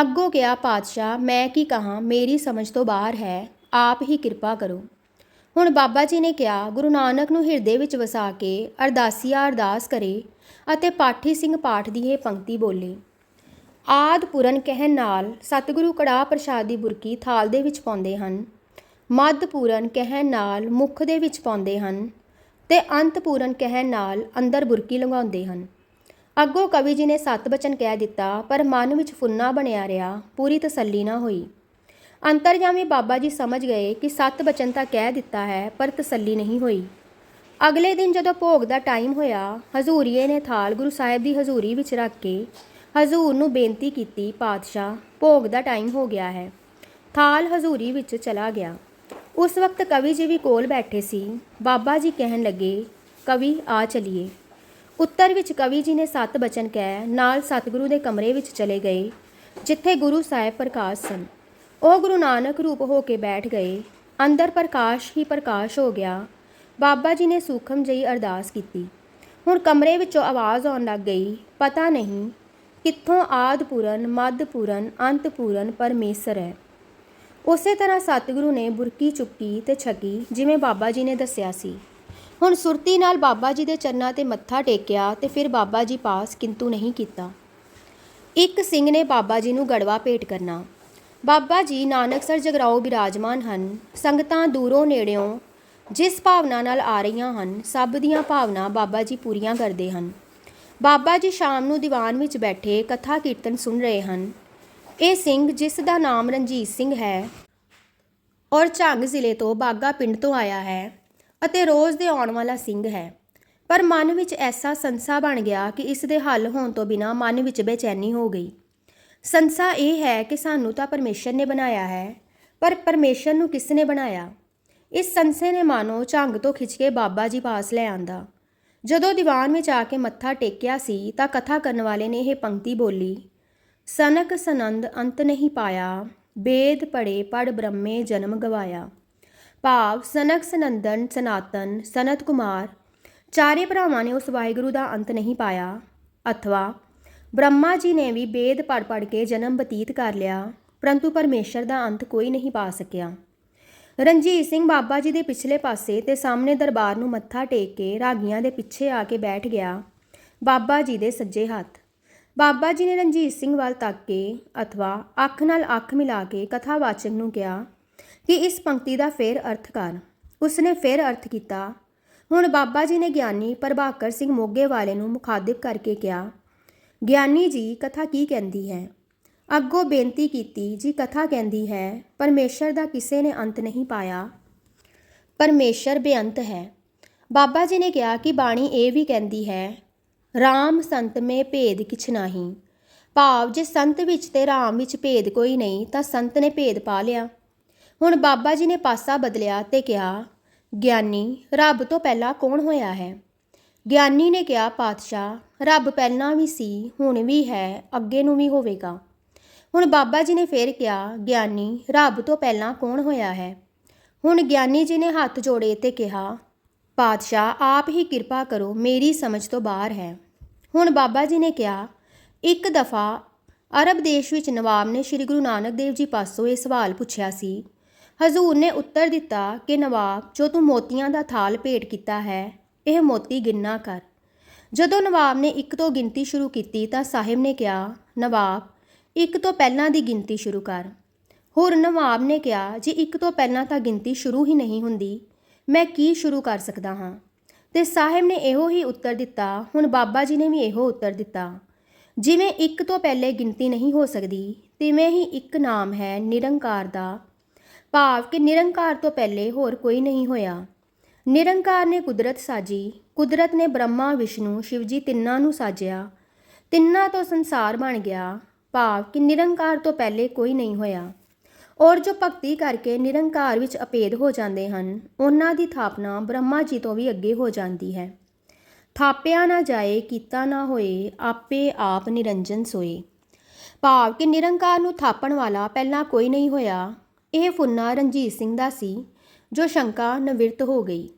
ਅੱਗੋਂ ਕਿਹਾ, ਪਾਤਸ਼ਾਹ, ਮੈਂ ਕੀ ਕਹਾਂ, ਮੇਰੀ ਸਮਝ ਤੋਂ ਬਾਹਰ ਹੈ, ਆਪ ਹੀ ਕਿਰਪਾ ਕਰੋ। ਹੁਣ ਬਾਬਾ ਜੀ ਨੇ ਕਿਹਾ, ਗੁਰੂ ਨਾਨਕ ਨੂੰ ਹਿਰਦੇ ਵਿੱਚ ਵਸਾ ਕੇ ਅਰਦਾਸੀਆ ਅਰਦਾਸ ਕਰੇ ਅਤੇ ਪਾਠੀ ਸਿੰਘ ਪਾਠ ਦੀ ਇਹ ਪੰਕਤੀ ਬੋਲੇ। ਆਦ ਪੂਰਨ ਕਹਿਣ ਨਾਲ ਸਤਿਗੁਰੂ ਕੜਾਹ ਪ੍ਰਸ਼ਾਦ ਦੀ ਬੁਰਕੀ ਥਾਲ ਦੇ ਵਿੱਚ ਪਾਉਂਦੇ ਹਨ, ਮੱਧ ਪੂਰਨ ਕਹਿਣ ਨਾਲ ਮੁਖ ਦੇ ਵਿੱਚ ਪਾਉਂਦੇ ਹਨ ਤੇ ਅੰਤ ਪੂਰਨ ਕਹਿਣ ਨਾਲ ਅੰਦਰ ਬੁਰਕੀ ਲੰਘਾਉਂਦੇ ਹਨ। ਅੱਗੋਂ ਕਵੀ ਜੀ ਨੇ ਸੱਤ ਬਚਨ ਕਹਿ ਦਿੱਤਾ, ਪਰ ਮਨ ਵਿੱਚ ਫੁੰਨਾ ਬਣਿਆ ਰਿਹਾ, ਪੂਰੀ ਤਸੱਲੀ ਨਾ ਹੋਈ। ਅੰਤਰਜਾਮੀ ਬਾਬਾ ਜੀ ਸਮਝ ਗਏ ਕਿ ਸੱਤ ਬਚਨ ਤਾਂ ਕਹਿ ਦਿੱਤਾ ਹੈ, ਪਰ ਤਸੱਲੀ ਨਹੀਂ ਹੋਈ। ਅਗਲੇ ਦਿਨ ਜਦੋਂ ਭੋਗ ਦਾ ਟਾਈਮ ਹੋਇਆ, ਹਜ਼ੂਰੀਏ ਨੇ ਥਾਲ ਗੁਰੂ ਸਾਹਿਬ ਦੀ ਹਜ਼ੂਰੀ ਵਿੱਚ ਰੱਖ ਕੇ ਹਜ਼ੂਰ ਨੂੰ ਬੇਨਤੀ ਕੀਤੀ, ਪਾਤਸ਼ਾਹ, ਭੋਗ ਦਾ ਟਾਈਮ ਹੋ ਗਿਆ ਹੈ। ਥਾਲ ਹਜ਼ੂਰੀ ਵਿੱਚ ਚਲਾ ਗਿਆ। ਉਸ ਵਕਤ ਕਵੀ ਜੀ ਵੀ ਕੋਲ ਬੈਠੇ ਸੀ। ਬਾਬਾ ਜੀ ਕਹਿਣ ਲੱਗੇ, ਕਵੀ, ਆ ਚਲੀਏ। ਉੱਤਰ ਵਿੱਚ ਕਵੀ ਜੀ ਨੇ ਸੱਤ ਬਚਨ ਕਹਿ ਨਾਲ ਸਤਿਗੁਰੂ ਦੇ ਕਮਰੇ ਵਿੱਚ ਚਲੇ ਗਏ, ਜਿੱਥੇ ਗੁਰੂ ਸਾਹਿਬ ਪ੍ਰਕਾਸ਼ ਸਨ। ਉਹ ਗੁਰੂ ਨਾਨਕ ਰੂਪ ਹੋ ਕੇ ਬੈਠ ਗਏ। ਅੰਦਰ ਪ੍ਰਕਾਸ਼ ਹੀ ਪ੍ਰਕਾਸ਼ ਹੋ ਗਿਆ। ਬਾਬਾ ਜੀ ਨੇ ਸੂਖਮ ਜਿਹੀ ਅਰਦਾਸ ਕੀਤੀ। ਹੁਣ ਕਮਰੇ ਵਿੱਚੋਂ ਆਵਾਜ਼ ਆਉਣ ਲੱਗ ਗਈ, ਪਤਾ ਨਹੀਂ ਕਿੱਥੋਂ ਆਦ ਪੂਰਨ ਮੱਧ ਪੂਰਨ ਅੰਤ ਪੂਰਨ ਪਰਮੇਸ਼ਰ ਹੈ। ਉਸੇ ਤਰ੍ਹਾਂ ਸਤਿਗੁਰੂ ਨੇ ਬੁਰਕੀ ਚੁੱਕੀ ਤੇ ਛਕੀ, ਜਿਵੇਂ ਬਾਬਾ ਜੀ ਨੇ ਦੱਸਿਆ ਸੀ। ਹੁਣ ਸੁਰਤੀ ਨਾਲ ਬਾਬਾ ਜੀ ਦੇ ਚਰਨਾਂ ਤੇ ਮੱਥਾ ਟੇਕਿਆ ਤੇ ਫਿਰ ਬਾਬਾ ਜੀ ਪਾਸ ਕਿੰਤੂ ਨਹੀਂ ਕੀਤਾ। ਇੱਕ ਸਿੰਘ ਨੇ ਬਾਬਾ ਜੀ ਨੂੰ ਗੜਵਾ ਭੇਟ ਕਰਨਾ। ਬਾਬਾ ਜੀ ਨਾਨਕਸਰ ਜਗਰਾਓ ਬਿਰਾਜਮਾਨ ਹਨ, ਸੰਗਤਾਂ ਦੂਰੋਂ ਨੇੜਿਓਂ ਜਿਸ ਭਾਵਨਾ ਨਾਲ ਆ ਰਹੀਆਂ ਹਨ, ਸਭ ਦੀਆਂ ਭਾਵਨਾ ਬਾਬਾ ਜੀ ਪੂਰੀਆਂ ਕਰਦੇ ਹਨ। ਬਾਬਾ ਜੀ ਸ਼ਾਮ ਨੂੰ ਦੀਵਾਨ ਵਿੱਚ ਬੈਠੇ ਕਥਾ ਕੀਰਤਨ ਸੁਣ ਰਹੇ ਹਨ। ਇਹ ਸਿੰਘ ਜਿਸ ਦਾ ਨਾਮ ਰਣਜੀਤ ਸਿੰਘ ਹੈ ਔਰ ਝੰਗ ਜ਼ਿਲ੍ਹੇ ਤੋਂ ਬਾਗਾ ਪਿੰਡ ਤੋਂ ਆਇਆ ਹੈ ਅਤੇ ਰੋਜ਼ ਦੇ ਆਉਣ ਵਾਲਾ ਸਿੰਘ ਹੈ। ਪਰ ਮਨ ਵਿੱਚ ਐਸਾ ਸੰਸਾ ਬਣ ਗਿਆ ਕਿ ਇਸ ਦੇ ਹੱਲ ਹੋਣ ਤੋਂ ਬਿਨਾ ਮਨ ਵਿੱਚ ਬੇਚੈਨੀ ਹੋ ਗਈ। ਸੰਸਾ ਇਹ ਹੈ ਕਿ ਸਾਨੂੰ ਤਾਂ ਪਰਮੇਸ਼ਰ ਨੇ ਬਣਾਇਆ ਹੈ, ਪਰ ਪਰਮੇਸ਼ਰ ਨੂੰ ਕਿਸ ਨੇ ਬਣਾਇਆ? ਇਸ ਸੰਸੇ ਨੇ ਮਾਨੋ ਝੰਗ ਤੋਂ ਖਿੱਚ ਕੇ ਬਾਬਾ ਜੀ ਪਾਸ ਲੈ ਆਂਦਾ। ਜਦੋਂ ਦੀਵਾਨ ਵਿੱਚ ਆ ਕੇ ਮੱਥਾ ਟੇਕਿਆ ਸੀ, ਤਾਂ ਕਥਾ ਕਰਨ ਵਾਲੇ ਨੇ ਇਹ ਪੰਕਤੀ ਬੋਲੀ, ਸਨਕ ਸਨੰਦ ਅੰਤ ਨਹੀਂ ਪਾਇਆ, ਬੇਦ ਪੜੇ ਪੜ ਬ੍ਰਹਮੇ ਜਨਮ ਗਵਾਇਆ। ਭਾਵ ਸਨਕ ਸਨੰਦਨ ਸਨਾਤਨ ਸਨਤ ਕੁਮਾਰ, ਚਾਰੇ ਭਰਾਵਾਂ ਨੇ ਉਸ ਵਾਹਿਗੁਰੂ ਦਾ ਅੰਤ ਨਹੀਂ ਪਾਇਆ, ਅਥਵਾ ਬ੍ਰਹਮਾ ਜੀ ਨੇ ਵੀ ਬੇਦ ਪੜ ਪੜ ਕੇ ਜਨਮ ਬਤੀਤ ਕਰ ਲਿਆ, ਪਰੰਤੂ ਪਰਮੇਸ਼ਰ ਦਾ ਅੰਤ ਕੋਈ ਨਹੀਂ ਪਾ ਸਕਿਆ। ਰਣਜੀਤ ਸਿੰਘ ਬਾਬਾ ਜੀ ਦੇ ਪਿਛਲੇ ਪਾਸੇ ਤੇ ਸਾਹਮਣੇ ਦਰਬਾਰ ਨੂੰ ਮੱਥਾ ਟੇਕ ਕੇ ਰਾਗੀਆਂ ਦੇ ਪਿੱਛੇ ਆ ਕੇ ਬੈਠ ਗਿਆ ਬਾਬਾ ਜੀ ਦੇ ਸੱਜੇ ਹੱਥ। ਬਾਬਾ ਜੀ ਨੇ ਰਣਜੀਤ ਸਿੰਘ ਵੱਲ ਤੱਕ ਕੇ ਅਥਵਾ ਅੱਖ ਨਾਲ ਅੱਖ ਮਿਲਾ ਕੇ ਕਥਾਵਾਚਕ ਨੂੰ ਕਿਹਾ ਕਿ ਇਸ ਪੰਕਤੀ ਦਾ ਫੇਰ ਅਰਥ ਕਰ। ਉਸਨੇ ਫੇਰ ਅਰਥ ਕੀਤਾ। ਹੁਣ ਬਾਬਾ ਜੀ ਨੇ ਗਿਆਨੀ ਪ੍ਰਭਾਕਰ ਸਿੰਘ ਮੋਗੇ ਵਾਲੇ ਨੂੰ ਮੁਖਾਤਿਬ ਕਰਕੇ ਕਿਹਾ ਗਿਆਨੀ ਜੀ ਕਥਾ ਕੀ ਕਹਿੰਦੀ ਹੈ? ਅੱਗੋਂ ਬੇਨਤੀ ਕੀਤੀ, ਜੀ ਕਥਾ ਕਹਿੰਦੀ ਹੈ, ਪਰਮੇਸ਼ਰ ਦਾ ਕਿਸੇ ਨੇ ਅੰਤ ਨਹੀਂ ਪਾਇਆ। ਪਰਮੇਸ਼ਰ ਬੇਅੰਤ ਹੈ। ਬਾਬਾ ਜੀ ਨੇ ਕਿਹਾ ਕਿ ਬਾਣੀ ਇਹ ਵੀ ਕਹਿੰਦੀ ਹੈ RAM ਸੰਤ ਮੇ ਭੇਦ ਕਿਛ ਨਹੀਂ। ਭਾਵ ਜੇ ਸੰਤ ਵਿੱਚ ਤੇ RAM ਵਿੱਚ ਭੇਦ ਕੋਈ ਨਹੀਂ, ਤਾਂ ਸੰਤ ਨੇ ਭੇਦ ਪਾ ਲਿਆ। ਹੁਣ ਬਾਬਾ ਜੀ ਨੇ ਪਾਸਾ ਬਦਲਿਆ ਤੇ ਕਿਹਾ, ਗਿਆਨੀ, ਰੱਬ ਤੋਂ ਪਹਿਲਾਂ ਕੌਣ ਹੋਇਆ ਹੈ? ਗਿਆਨੀ ਨੇ ਕਿਹਾ, ਪਾਤਸ਼ਾਹ, ਰੱਬ ਪਹਿਲਾਂ ਵੀ ਸੀ, ਹੁਣ ਵੀ ਹੈ, ਅੱਗੇ ਨੂੰ ਵੀ ਹੋਵੇਗਾ। ਹੁਣ ਬਾਬਾ ਜੀ ਨੇ ਫੇਰ ਕਿਹਾ, ਗਿਆਨੀ, ਰੱਬ ਤੋਂ ਪਹਿਲਾਂ ਕੌਣ ਹੋਇਆ ਹੈ? ਹੁਣ ਗਿਆਨੀ ਜੀ ਨੇ ਹੱਥ ਜੋੜੇ ਤੇ ਕਿਹਾ, ਪਾਤਸ਼ਾਹ, ਆਪ ਹੀ ਕਿਰਪਾ ਕਰੋ, ਮੇਰੀ ਸਮਝ ਤੋਂ ਬਾਹਰ ਹੈ। ਹੁਣ ਬਾਬਾ ਜੀ ਨੇ ਕਿਹਾ, ਇੱਕ ਦਫਾ ਅਰਬ ਦੇਸ਼ ਵਿੱਚ ਨਵਾਬ ਨੇ ਸ੍ਰੀ ਗੁਰੂ ਨਾਨਕ ਦੇਵ ਜੀ ਪਾਸੋਂ ਇਹ ਸਵਾਲ ਪੁੱਛਿਆ ਸੀ। ਹਜ਼ੂਰ ਨੇ ਉੱਤਰ ਦਿੱਤਾ ਕਿ ਨਵਾਬ, ਜੋ ਤੂੰ ਮੋਤੀਆਂ ਦਾ ਥਾਲ ਭੇਟ ਕੀਤਾ ਹੈ ਇਹ ਮੋਤੀ ਗਿਣਨਾ ਕਰ। ਜਦੋਂ ਨਵਾਬ ਨੇ ਇੱਕ ਤੋਂ ਗਿਣਤੀ ਸ਼ੁਰੂ ਕੀਤੀ ਤਾਂ ਸਾਹਿਬ ਨੇ ਕਿਹਾ, ਨਵਾਬ, ਇੱਕ ਤੋਂ ਪਹਿਲਾਂ ਦੀ ਗਿਣਤੀ ਸ਼ੁਰੂ ਕਰ। ਹੋਰ ਨਵਾਬ ਨੇ ਕਿਹਾ, ਜੇ ਇੱਕ ਤੋਂ ਪਹਿਲਾਂ ਤਾਂ ਗਿਣਤੀ ਸ਼ੁਰੂ ਹੀ ਨਹੀਂ ਹੁੰਦੀ, ਮੈਂ ਕੀ ਸ਼ੁਰੂ ਕਰ ਸਕਦਾ ਹਾਂ? ਤੇ ਸਾਹਿਬ ਨੇ ਇਹੋ ਹੀ ਉੱਤਰ ਦਿੱਤਾ, ਹੁਣ ਬਾਬਾ ਜੀ ਨੇ ਵੀ ਇਹੋ ਉੱਤਰ ਦਿੱਤਾ, ਜਿਵੇਂ ਇੱਕ ਤੋਂ ਪਹਿਲੇ ਗਿਣਤੀ ਨਹੀਂ ਹੋ ਸਕਦੀ, ਤਿਵੇਂ ਹੀ ਇੱਕ ਨਾਮ ਹੈ ਨਿਰੰਕਾਰ ਦਾ। ਭਾਵ ਕਿ ਨਿਰੰਕਾਰ ਤੋਂ ਪਹਿਲੇ ਹੋਰ ਕੋਈ ਨਹੀਂ ਹੋਇਆ। ਨਿਰੰਕਾਰ ਨੇ ਕੁਦਰਤ ਸਾਜੀ। ਕੁਦਰਤ ਨੇ ਬ੍ਰਹਮਾ, ਵਿਸ਼ਨੂੰ, ਸ਼ਿਵਜੀ ਤਿੰਨਾਂ ਨੂੰ ਸਾਜਿਆ। ਤਿੰਨਾਂ ਤੋਂ ਸੰਸਾਰ ਬਣ ਗਿਆ। ਭਾਵ ਕਿ ਨਿਰੰਕਾਰ ਤੋਂ ਪਹਿਲੇ ਕੋਈ ਨਹੀਂ ਹੋਇਆ। ਔਰ ਜੋ ਭਗਤੀ ਕਰਕੇ ਨਿਰੰਕਾਰ ਵਿੱਚ ਅਪੇਧ ਹੋ ਜਾਂਦੇ ਹਨ, ਉਹਨਾਂ ਦੀ ਥਾਪਨਾ ਬ੍ਰਹਮਾ ਜੀ ਤੋਂ ਵੀ ਅੱਗੇ ਹੋ ਜਾਂਦੀ ਹੈ। ਥਾਪਿਆ ਨਾ ਜਾਏ, ਕੀਤਾ ਨਾ ਹੋਏ, ਆਪੇ ਆਪ ਨਿਰੰਜਨ ਸੋਏ। ਭਾਵ ਕਿ ਨਿਰੰਕਾਰ ਨੂੰ ਥਾਪਣ ਵਾਲਾ ਪਹਿਲਾਂ ਕੋਈ ਨਹੀਂ ਹੋਇਆ। ਇਹ ਫੁੰਨਾ ਰਣਜੀਤ ਸਿੰਘ ਦਾ ਸੀ, ਜੋ ਸ਼ੰਕਾ ਨਿਵਰਤ ਹੋ ਗਈ।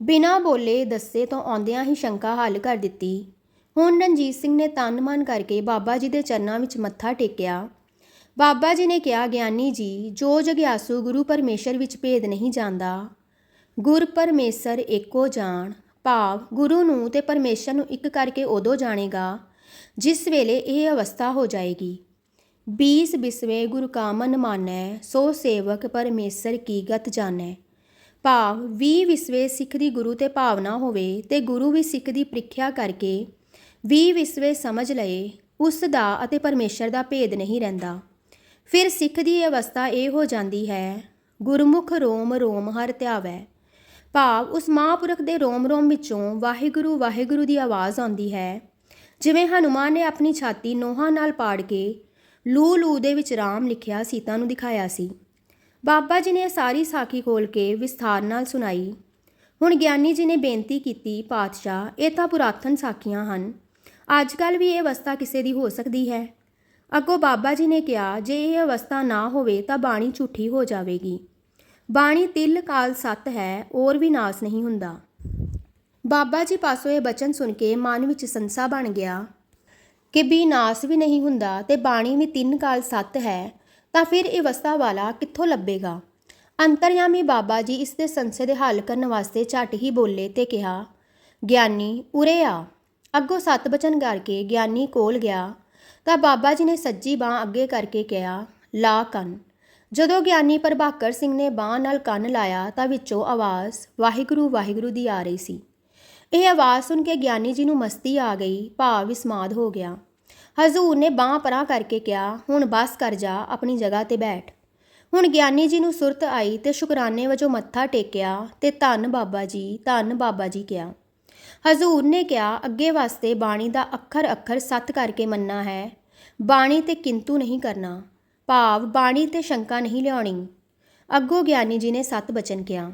ਬਿਨਾਂ ਬੋਲੇ ਦੱਸੇ ਤੋਂ ਆਉਂਦਿਆਂ ਹੀ ਸ਼ੰਕਾ ਹੱਲ ਕਰ ਦਿੱਤੀ। ਹੁਣ ਰਣਜੀਤ ਸਿੰਘ ਨੇ ਤਨ ਮਨ ਕਰਕੇ ਬਾਬਾ ਜੀ ਦੇ ਚਰਨਾਂ ਵਿੱਚ ਮੱਥਾ ਟੇਕਿਆ। ਬਾਬਾ ਜੀ ਨੇ ਕਿਹਾ, ਗਿਆਨੀ ਜੀ, ਜੋ ਜਗਿਆਸੂ ਗੁਰੂ ਪਰਮੇਸ਼ਰ ਵਿੱਚ ਭੇਦ ਨਹੀਂ ਜਾਂਦਾ। ਗੁਰ ਪਰਮੇਸ਼ਰ ਏਕੋ ਜਾਣ। ਭਾਵ ਗੁਰੂ ਨੂੰ ਤੇ ਪਰਮੇਸ਼ਰ ਨੂੰ ਇੱਕ ਕਰਕੇ ਉਦੋਂ ਜਾਣੇਗਾ, ਜਿਸ ਵੇਲੇ ਇਹ ਅਵਸਥਾ ਹੋ ਜਾਏਗੀ। ਬੀਸ ਬਿਸਵੇ ਗੁਰੂ ਕਾ ਮਾਨੈ, ਸੋ ਸੇਵਕ ਪਰਮੇਸ਼ਰ ਕੀ ਗਤ ਜਾਣੈ। ਭਾਵ 20 ਵਿਸਵੇ ਸਿੱਖ ਦੀ ਗੁਰੂ ਤੇ ਭਾਵਨਾ ਹੋਵੇ ਤੇ ਗੁਰੂ ਵੀ ਸਿੱਖ ਦੀ ਪ੍ਰੀਖਿਆ ਕਰਕੇ 20 ਵਿਸਵੇ ਸਮਝ ਲਏ, ਉਸ ਦਾ ਅਤੇ ਪਰਮੇਸ਼ਰ ਦਾ ਭੇਦ ਨਹੀਂ ਰਹਿੰਦਾ। ਫਿਰ ਸਿੱਖ ਦੀ ਅਵਸਥਾ ਇਹ ਹੋ ਜਾਂਦੀ ਹੈ, ਗੁਰਮੁਖ ਰੋਮ ਰੋਮ ਹਰ ਧਿਆਵੈ। ਭਾਵ ਉਸ ਮਹਾਂਪੁਰਖ ਦੇ ਰੋਮ ਰੋਮ ਵਿੱਚੋਂ ਵਾਹਿਗੁਰੂ ਵਾਹਿਗੁਰੂ ਦੀ ਆਵਾਜ਼ ਆਉਂਦੀ ਹੈ। ਜਿਵੇਂ ਹਨੂਮਾਨ ਨੇ ਆਪਣੀ ਛਾਤੀ ਨੋਹਾਂ ਨਾਲ ਪਾੜ ਕੇ ਲੂ ਲੂ ਦੇ ਵਿੱਚ ਰਾਮ ਲਿਖਿਆ ਸੀਤਾ ਨੂੰ ਦਿਖਾਇਆ ਸੀ। ਬਾਬਾ ਜੀ ਨੇ ਸਾਰੀ ਸਾਖੀ ਖੋਲ ਕੇ ਵਿਸਥਾਰ ਨਾਲ ਸੁਣਾਈ। ਹੁਣ ਗਿਆਨੀ ਜੀ ਨੇ ਬੇਨਤੀ ਕੀਤੀ, ਪਾਤਸ਼ਾਹ, ਇਹ ਤਾਂ ਪੁਰਾਤਨ ਸਾਖੀਆਂ ਹਨ। ਅੱਜ ਕੱਲ ਵੀ ਇਹ ਅਵਸਥਾ ਕਿਸੇ ਦੀ ਹੋ ਸਕਦੀ ਹੈ? ਅੱਗੋਂ ਬਾਬਾ ਜੀ ਨੇ ਕਿਹਾ, ਜੇ ਇਹ ਅਵਸਥਾ ਨਾ ਹੋਵੇ ਤਾਂ ਬਾਣੀ ਝੂਠੀ ਹੋ ਜਾਵੇਗੀ। ਬਾਣੀ ਤਿਲ ਕਾਲ ਸੱਤ ਹੈ ਔਰ ਵੀ ਨਾਸ ਨਹੀਂ ਹੁੰਦਾ। ਬਾਬਾ ਜੀ ਪਾਸੋਂ ਇਹ ਬਚਨ ਸੁਣ ਕੇ ਮਨ ਵਿੱਚ ਸੰਸਾ ਬਣ ਗਿਆ ਕਿ ਵੀ ਨਾਸ ਵੀ ਨਹੀਂ ਹੁੰਦਾ ਤੇ ਬਾਣੀ ਵੀ ਤਿੰਨ ਕਾਲ ਸੱਤ ਹੈ ਤਾਂ ਫਿਰ ਇਹ ਵਸਤਾ ਵਾਲਾ ਕਿੱਥੋਂ ਲੱਭੇਗਾ? ਅੰਤਰਯਾਮੀ ਬਾਬਾ ਜੀ ਇਸ ਦੇ ਸੰਸੇ ਦੇ ਹੱਲ ਕਰਨ ਵਾਸਤੇ ਝੱਟ ਹੀ ਬੋਲੇ ਤੇ ਕਿਹਾ, ਗਿਆਨੀ, ਉਰੇ ਆ। ਅੱਗੋਂ ਸੱਤ ਬਚਨ ਕਰਕੇ ਗਿਆਨੀ ਕੋਲ ਗਿਆ। ਤਾਂ ਬਾਬਾ ਜੀ ਨੇ ਸੱਜੀ ਬਾਹ ਅੱਗੇ ਕਰਕੇ ਕਿਹਾ, ਲਾ ਕੰਨ। ਜਦੋਂ ਗਿਆਨੀ ਪ੍ਰਭਾਕਰ ਸਿੰਘ ਨੇ ਬਾਹ ਨਾਲ ਕੰਨ ਲਾਇਆ ਤਾਂ ਵਿੱਚੋਂ ਆਵਾਜ਼, ਵਾਹਿਗੁਰੂ ਵਾਹਿਗੁਰੂ ਦੀ ਆ ਰਹੀ ਸੀ। ਇਹ ਆਵਾਜ਼ ਸੁਣ ਕੇ ਗਿਆਨੀ ਜੀ ਨੂੰ ਮਸਤੀ ਆ ਗਈ, ਭਾਵ ਵਿਸਮਾਦ ਹੋ ਗਿਆ। ਹਜ਼ੂਰ ਨੇ ਬਾਹ ਪਰਾਂ ਕਰਕੇ ਕਿਹਾ, ਹੁਣ ਬਸ ਕਰ ਜਾ, ਆਪਣੀ ਜਗ੍ਹਾ ਤੇ ਬੈਠ। ਹੁਣ ਗਿਆਨੀ ਜੀ ਨੂੰ ਸੁਰਤ ਆਈ ਤੇ ਸ਼ੁਕਰਾਨੇ ਵਜੋਂ ਮੱਥਾ ਟੇਕਿਆ ਤੇ ਧੰਨ ਬਾਬਾ ਜੀ, ਧੰਨ ਬਾਬਾ ਜੀ ਕਿਹਾ। ਹਜ਼ੂਰ ਨੇ ਕਿਹਾ, ਅੱਗੇ ਵਾਸਤੇ ਬਾਣੀ ਦਾ ਅੱਖਰ ਅੱਖਰ ਸੱਤ ਕਰਕੇ ਮੰਨਣਾ ਹੈ। ਬਾਣੀ ਤੇ ਕਿੰਤੂ ਨਹੀਂ ਕਰਨਾ। ਭਾਵ, ਬਾਣੀ ਤੇ ਸ਼ੰਕਾ ਨਹੀਂ ਲਿਆਉਣੀ। ਅੱਗੋਂ ਗਿਆਨੀ ਜੀ ਨੇ ਸੱਤ ਬਚਨ ਕਿਹਾ।